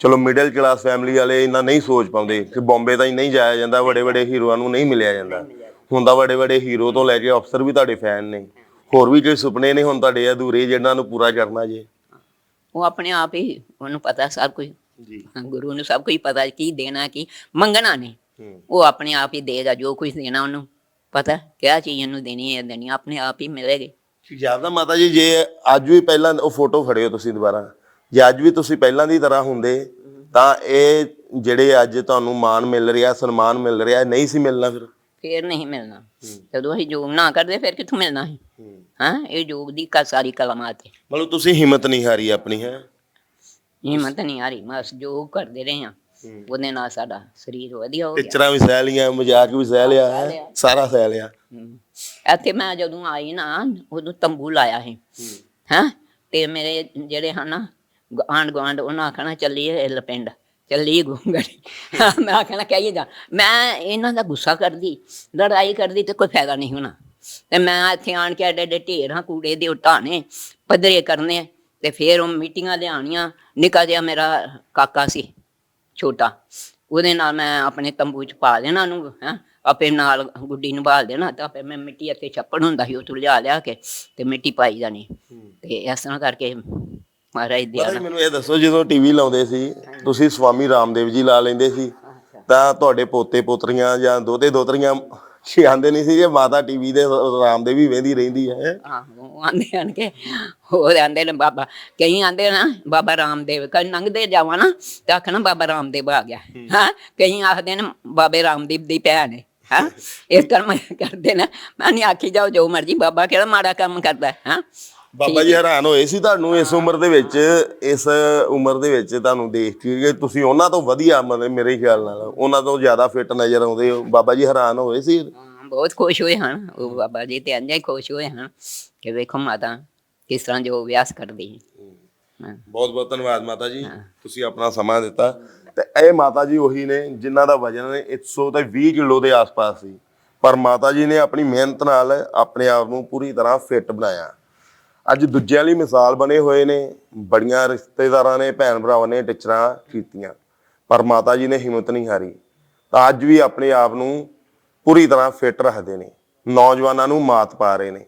ਚਲੋ ਮਿਡਲ ਕਲਾਸ ਫੈਮਿਲੀ ਵਾਲੇ ਇੰਨਾ ਨਹੀਂ ਸੋਚ ਪਾਉਂਦੇ ਕਿ ਬੰਬੇ ਤਾਂ ਹੀ ਨਹੀਂ ਜਾਇਆ ਜਾਂਦਾ ਵੱਡੇ ਵੱਡੇ ਹੀਰੋਆਂ ਨੂੰ ਨਹੀਂ ਮਿਲਿਆ ਜਾਂਦਾ। ਹੁੰਦਾ ਵੱਡੇ ਵੱਡੇ ਹੀਰੋ ਤੋਂ ਲੈ ਕੇ ਅਫਸਰ ਵੀ ਤੁਹਾਡੇ ਫੈਨ ਨੇ। ਹੋਰ ਵੀ ਜਿਹੜੇ ਸੁਪਨੇ ਨੇ ਹੁਣ ਤੁਹਾਡੇ ਅਧੂਰੇ ਜਿਹਨਾਂ ਨੂੰ ਪੂਰਾ ਕਰਨਾ ਜੇ। ਉਹ ਆਪਣੇ ਆਪ ਹੀ ਉਹਨੂੰ ਪਤਾ ਸਭ ਕੁਝ ਜੀ। ਗੁਰੂ ਨੂੰ ਸਭ ਕੁਝ ਪਤਾ ਕੀ ਦੇਣਾ ਕੀ ਮੰਗਣਾ ਨਹੀਂ ਉਹ ਆਪਣੇ ਆਪ ਹੀ ਦੇਗਾ ਜੋ ਕੁਝ ਦੇਣਾ ਉਹਨੂੰ। ਪਤਾ ਕਿਆ ਚੀਜ਼ ਇਹਨੂੰ ਦੇਣੀ ਹੈ ਦੇਣੀ ਆਪਣੇ ਆਪ ਹੀ ਮਿਲੇਗੀ। ਯਾਦ ਆ ਮਾਤਾ ਜੀ ਜੇ ਅੱਜ ਵੀ ਪਹਿਲਾਂ ਉਹ ਫੋਟੋ ਫੜਿਓ ਤੁਸੀਂ ਦੁਬਾਰਾ। ਜੇ ਅੱਜ ਵੀ ਤੁਸੀਂ ਪਹਿਲਾਂ ਦੀ ਤਰ੍ਹਾਂ ਹੁੰਦੇ ਤਾਂ ਇਹ ਜਿਹੜੇ ਅੱਜ ਤੁਹਾਨੂੰ ਮਾਣ ਮਿਲ ਰਿਹਾ ਸਨਮਾਨ ਮਿਲ ਰਿਹਾ ਨਹੀਂ ਸੀ ਮਿਲਣਾ ਫਿਰ। ਫੇਰ ਨਹੀਂ ਮਿਲਣਾ। ਜਦੋਂ ਅਸੀਂ ਯੋਗ ਨਾ ਕਰਦੇ ਫਿਰ ਕਿੱਥੋਂ ਮਿਲਣਾ ਹੈ। ਹਾਂ? ਇਹ ਯੋਗ ਦੀ ਕਾ ਸਾਰੀ ਕਲਮਾਤ ਹੈ ਮਤਲਬ ਤੁਸੀਂ ਹਿੰਮਤ ਨਹੀਂ ਹਾਰੀ ਆਪਣੀ ਹੈ? ਹਿੰਮਤ ਨਹੀਂ ਆ ਰਹੀ ਬਸ ਕਰਦੇ ਰਹੇ ਹਾਂ। ਉਹਦੇ ਨਾਲ ਸਾਡਾ ਸਰੀਰ ਵਧੀਆ ਹੋ ਗਿਆ। ਟੀਚਰਾਂ ਵੀ ਸਹਿ ਲੀਆਂ ਮਜ਼ਾਕ ਵੀ ਸਹਿ ਲਿਆ ਸਾਰਾ ਸਹਿ ਲਿਆ। ਹਮ। ਇੱਥੇ ਮੈਂ ਜਦੋਂ ਆਈ ਨਾ ਉਦੋਂ ਤੰਬੂ ਲਾਇਆ ਸੀ। ਹੈਂ। ਤੇ ਮੇਰੇ ਜਿਹੜੇ ਹਨ ਆਂਡ ਗਵਾਂਡ ਉਹਨਾਂ ਆਖਣਾ ਚੱਲੀਏ ਇਹ ਪਿੰਡ ਚੱਲੀਏ ਗੁੰਗੜੀ ਮੈਂ ਆਖਣਾ ਕਹੀਏ ਜਾ। ਮੈਂ ਇਹਨਾਂ ਦਾ ਗੁੱਸਾ ਕਰਦੀ ਲੜਾਈ ਕਰਦੀ ਤੇ ਕੋਈ ਫਾਇਦਾ ਨਹੀਂ ਹੋਣਾ। ਤੇ ਮੈਂ ਇੱਥੇ ਆਣ ਕੇ ਐਡੇ ਐਡੇ ਢੇਰਾਂ ਕੂੜੇ ਦੇ ਉਟਾਣੇ ਪੱਧਰੇ ਕਰਨੇ ਤੇ ਫਿਰ ਉਹ ਮੀਟਿੰਗਾਂ ਲਿਆਉਣੀਆਂ ਨਿੱਕਾ ਜਿਹਾ ਮੇਰਾ ਕਾਕਾ ਸੀ। ਛੋਟਾ। ਉਹਦੇ ਨਾਲ ਮੈਂ ਆਪਣੇ ਤੰਬੂ ਚ ਪਾ ਦੇਣਾ ਉਹਨੂੰ ਹੈਂ। ਆਪੇ ਨਾਲ ਗੁੱਡੀ ਨੂੰ ਬਾਲ ਦੇਣਾ ਤਾਂ ਆਪੇ ਮੈਂ ਮਿੱਟੀ ਇੱਥੇ ਛੱਪੜ ਹੁੰਦਾ ਸੀ ਉਹ ਤੋਂ ਲਿਆ ਲਿਆ ਕੇ ਤੇ ਮਿੱਟੀ ਪਾਈ ਜਾਣੀ। ਤੇ ਇਸ ਤਰ੍ਹਾਂ ਕਰਕੇ ਮਹਾਰਾਜ ਦੀ ਮੈਨੂੰ ਇਹ ਦੱਸੋ ਜਦੋਂ ਟੀਵੀ ਲਾਉਂਦੇ ਸੀ ਤੁਸੀਂ ਸਵਾਮੀ ਰਾਮਦੇਵ ਜੀ ਲਾ ਲੈਂਦੇ ਸੀ ਤਾਂ ਤੁਹਾਡੇ ਪੋਤੇ ਪੋਤਰੀਆਂ ਜਾਂ ਦੋਤੇ ਦੋਤਰੀਆਂ ਛੇ ਆਂਦੇ ਨਹੀਂ ਸੀ ਕਿ ਮਾਤਾ ਟੀਵੀ ਦੇ ਰਾਮਦੇਵ ਵੀ ਵੇਂਦੀ ਰਹਿੰਦੀ ਹੈ। ਆਹੋ ਆਂਦੇ ਆਣ ਕੇ ਹੋਰ ਆਂਦੇ ਨੇ ਬਾਬਾ ਕਈ ਆਂਦੇ ਨਾ ਬਾਬਾ ਰਾਮਦੇਵ ਕਈ ਲੰਘਦੇ ਜਾਵਾਂ ਨਾ ਤਾਂ ਆਖਣਾ ਬਾਬਾ ਰਾਮਦੇਵ ਆ ਗਿਆ ਹਾਂ। ਕਈ ਆਖਦੇ ਨੇ ਬਾਬੇ ਰਾਮਦੇਵ ਦੀ ਭੈਣ ਹੈ ਹਾਂ ਇਸ ਕਰਮ ਕਰਦੇ ਨੇ ਮੈਂ ਨਹੀਂ ਆਖੀ ਜਾਓ ਜੋ ਮਰਜ਼ੀ ਬਾਬਾ ਕਿਹੜਾ ਮਾੜਾ ਕੰਮ ਕਰਦਾ ਹਾਂ। ਬਾਬਾ ਜੀ ਹੈਰਾਨ ਹੋਏ ਸੀ ਤੁਹਾਨੂੰ ਇਸ ਉਮਰ ਦੇ ਵਿੱਚ ਇਸ ਉਮਰ ਦੇ ਵਿੱਚ ਤੁਹਾਨੂੰ ਦੇਖ ਕੇ ਤੁਸੀਂ ਉਹਨਾਂ ਤੋਂ ਵਧੀਆ ਮਤਲਬ ਮੇਰੇ ਖਿਆਲ ਨਾਲ ਉਹਨਾਂ ਤੋਂ ਜ਼ਿਆਦਾ ਫਿੱਟ ਨਜ਼ਰ ਆਉਂਦੇ ਹੋ। ਬਾਬਾ ਜੀ ਹੈਰਾਨ ਹੋਏ ਸੀ। ਹਾਂ, ਬਹੁਤ ਖੁਸ਼ ਹੋਏ ਹਨ। ਉਹ ਬਾਬਾ ਜੀ ਤੇ ਅੰਜਾਈ ਖੁਸ਼ ਹੋਏ ਹਨ ਕਿ ਵੇਖੋ ਮਾਤਾ ਕਿਸ ਤਰ੍ਹਾਂ ਜੋ ਵਿਆਸ ਕਰਦੀ ਹੈ। ਹਾਂ। ਬਹੁਤ ਬਹੁਤ ਧੰਨਵਾਦ ਮਾਤਾ ਜੀ ਤੁਸੀਂ ਆਪਣਾ ਸਮਾਂ ਦਿੱਤਾ। ਤੇ ਇਹ ਮਾਤਾ ਜੀ ਉਹੀ ਨੇ ਜਿਨ੍ਹਾਂ ਦਾ ਵਜਨ 100 ਤੇ 20 ਕਿਲੋ ਦੇ ਆਸ-ਪਾਸ ਸੀ। ਪਰ ਮਾਤਾ ਜੀ ਨੇ ਆਪਣੀ ਮਿਹਨਤ ਨਾਲ ਆਪਣੇ ਆਪ ਨੂੰ ਪੂਰੀ ਤਰ੍ਹਾਂ ਫਿੱਟ ਬਣਾਇਆ। ਅੱਜ ਦੂਜਿਆਂ ਲਈ ਮਿਸਾਲ ਬਣੇ ਹੋਏ ਨੇ, ਬੜੀਆਂ ਰਿਸ਼ਤੇਦਾਰਾਂ ਨੇ, ਭੈਣ ਭਰਾਵਾਂ ਨੇ ਟਿਚਰਾਂ ਕੀਤੀਆਂ, ਪਰ ਮਾਤਾ ਜੀ ਨੇ ਹਿੰਮਤ ਨਹੀਂ ਹਾਰੀ। ਤਾਂ ਅੱਜ ਵੀ ਆਪਣੇ ਆਪ ਨੂੰ ਪੂਰੀ ਤਰ੍ਹਾਂ ਫਿੱਟ ਰੱਖਦੇ ਨੇ, ਨੌਜਵਾਨਾਂ ਨੂੰ ਮਾਤ ਪਾ ਰਹੇ ਨੇ।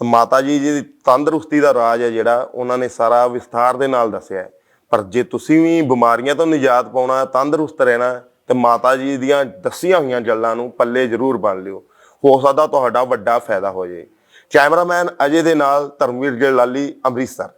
ਤਾਂ ਮਾਤਾ ਜੀ ਦੀ ਤੰਦਰੁਸਤੀ ਦਾ ਰਾਜ ਹੈ ਜਿਹੜਾ ਉਹਨਾਂ ਨੇ ਸਾਰਾ ਵਿਸਥਾਰ ਦੇ ਨਾਲ ਦੱਸਿਆ ਹੈ। ਪਰ ਜੇ ਤੁਸੀਂ ਵੀ ਬਿਮਾਰੀਆਂ ਤੋਂ ਨਿਜਾਤ ਪਾਉਣਾ, ਤੰਦਰੁਸਤ ਰਹਿਣਾ, ਤੇ ਮਾਤਾ ਜੀ ਦੀਆਂ ਦੱਸੀਆਂ ਹੋਈਆਂ ਗੱਲਾਂ ਨੂੰ ਪੱਲੇ ਜ਼ਰੂਰ ਬੰਨ ਲਿਓ। ਹੋ ਸਕਦਾ ਤੁਹਾਡਾ ਵੱਡਾ ਫਾਇਦਾ ਹੋ ਜਾਏ। ਕੈਮਰਾਮੈਨ ਅਜੇ ਦੇ ਨਾਲ ਧਰਮਵੀਰ ਜਲਾਲੀ ਅੰਮ੍ਰਿਤਸਰ।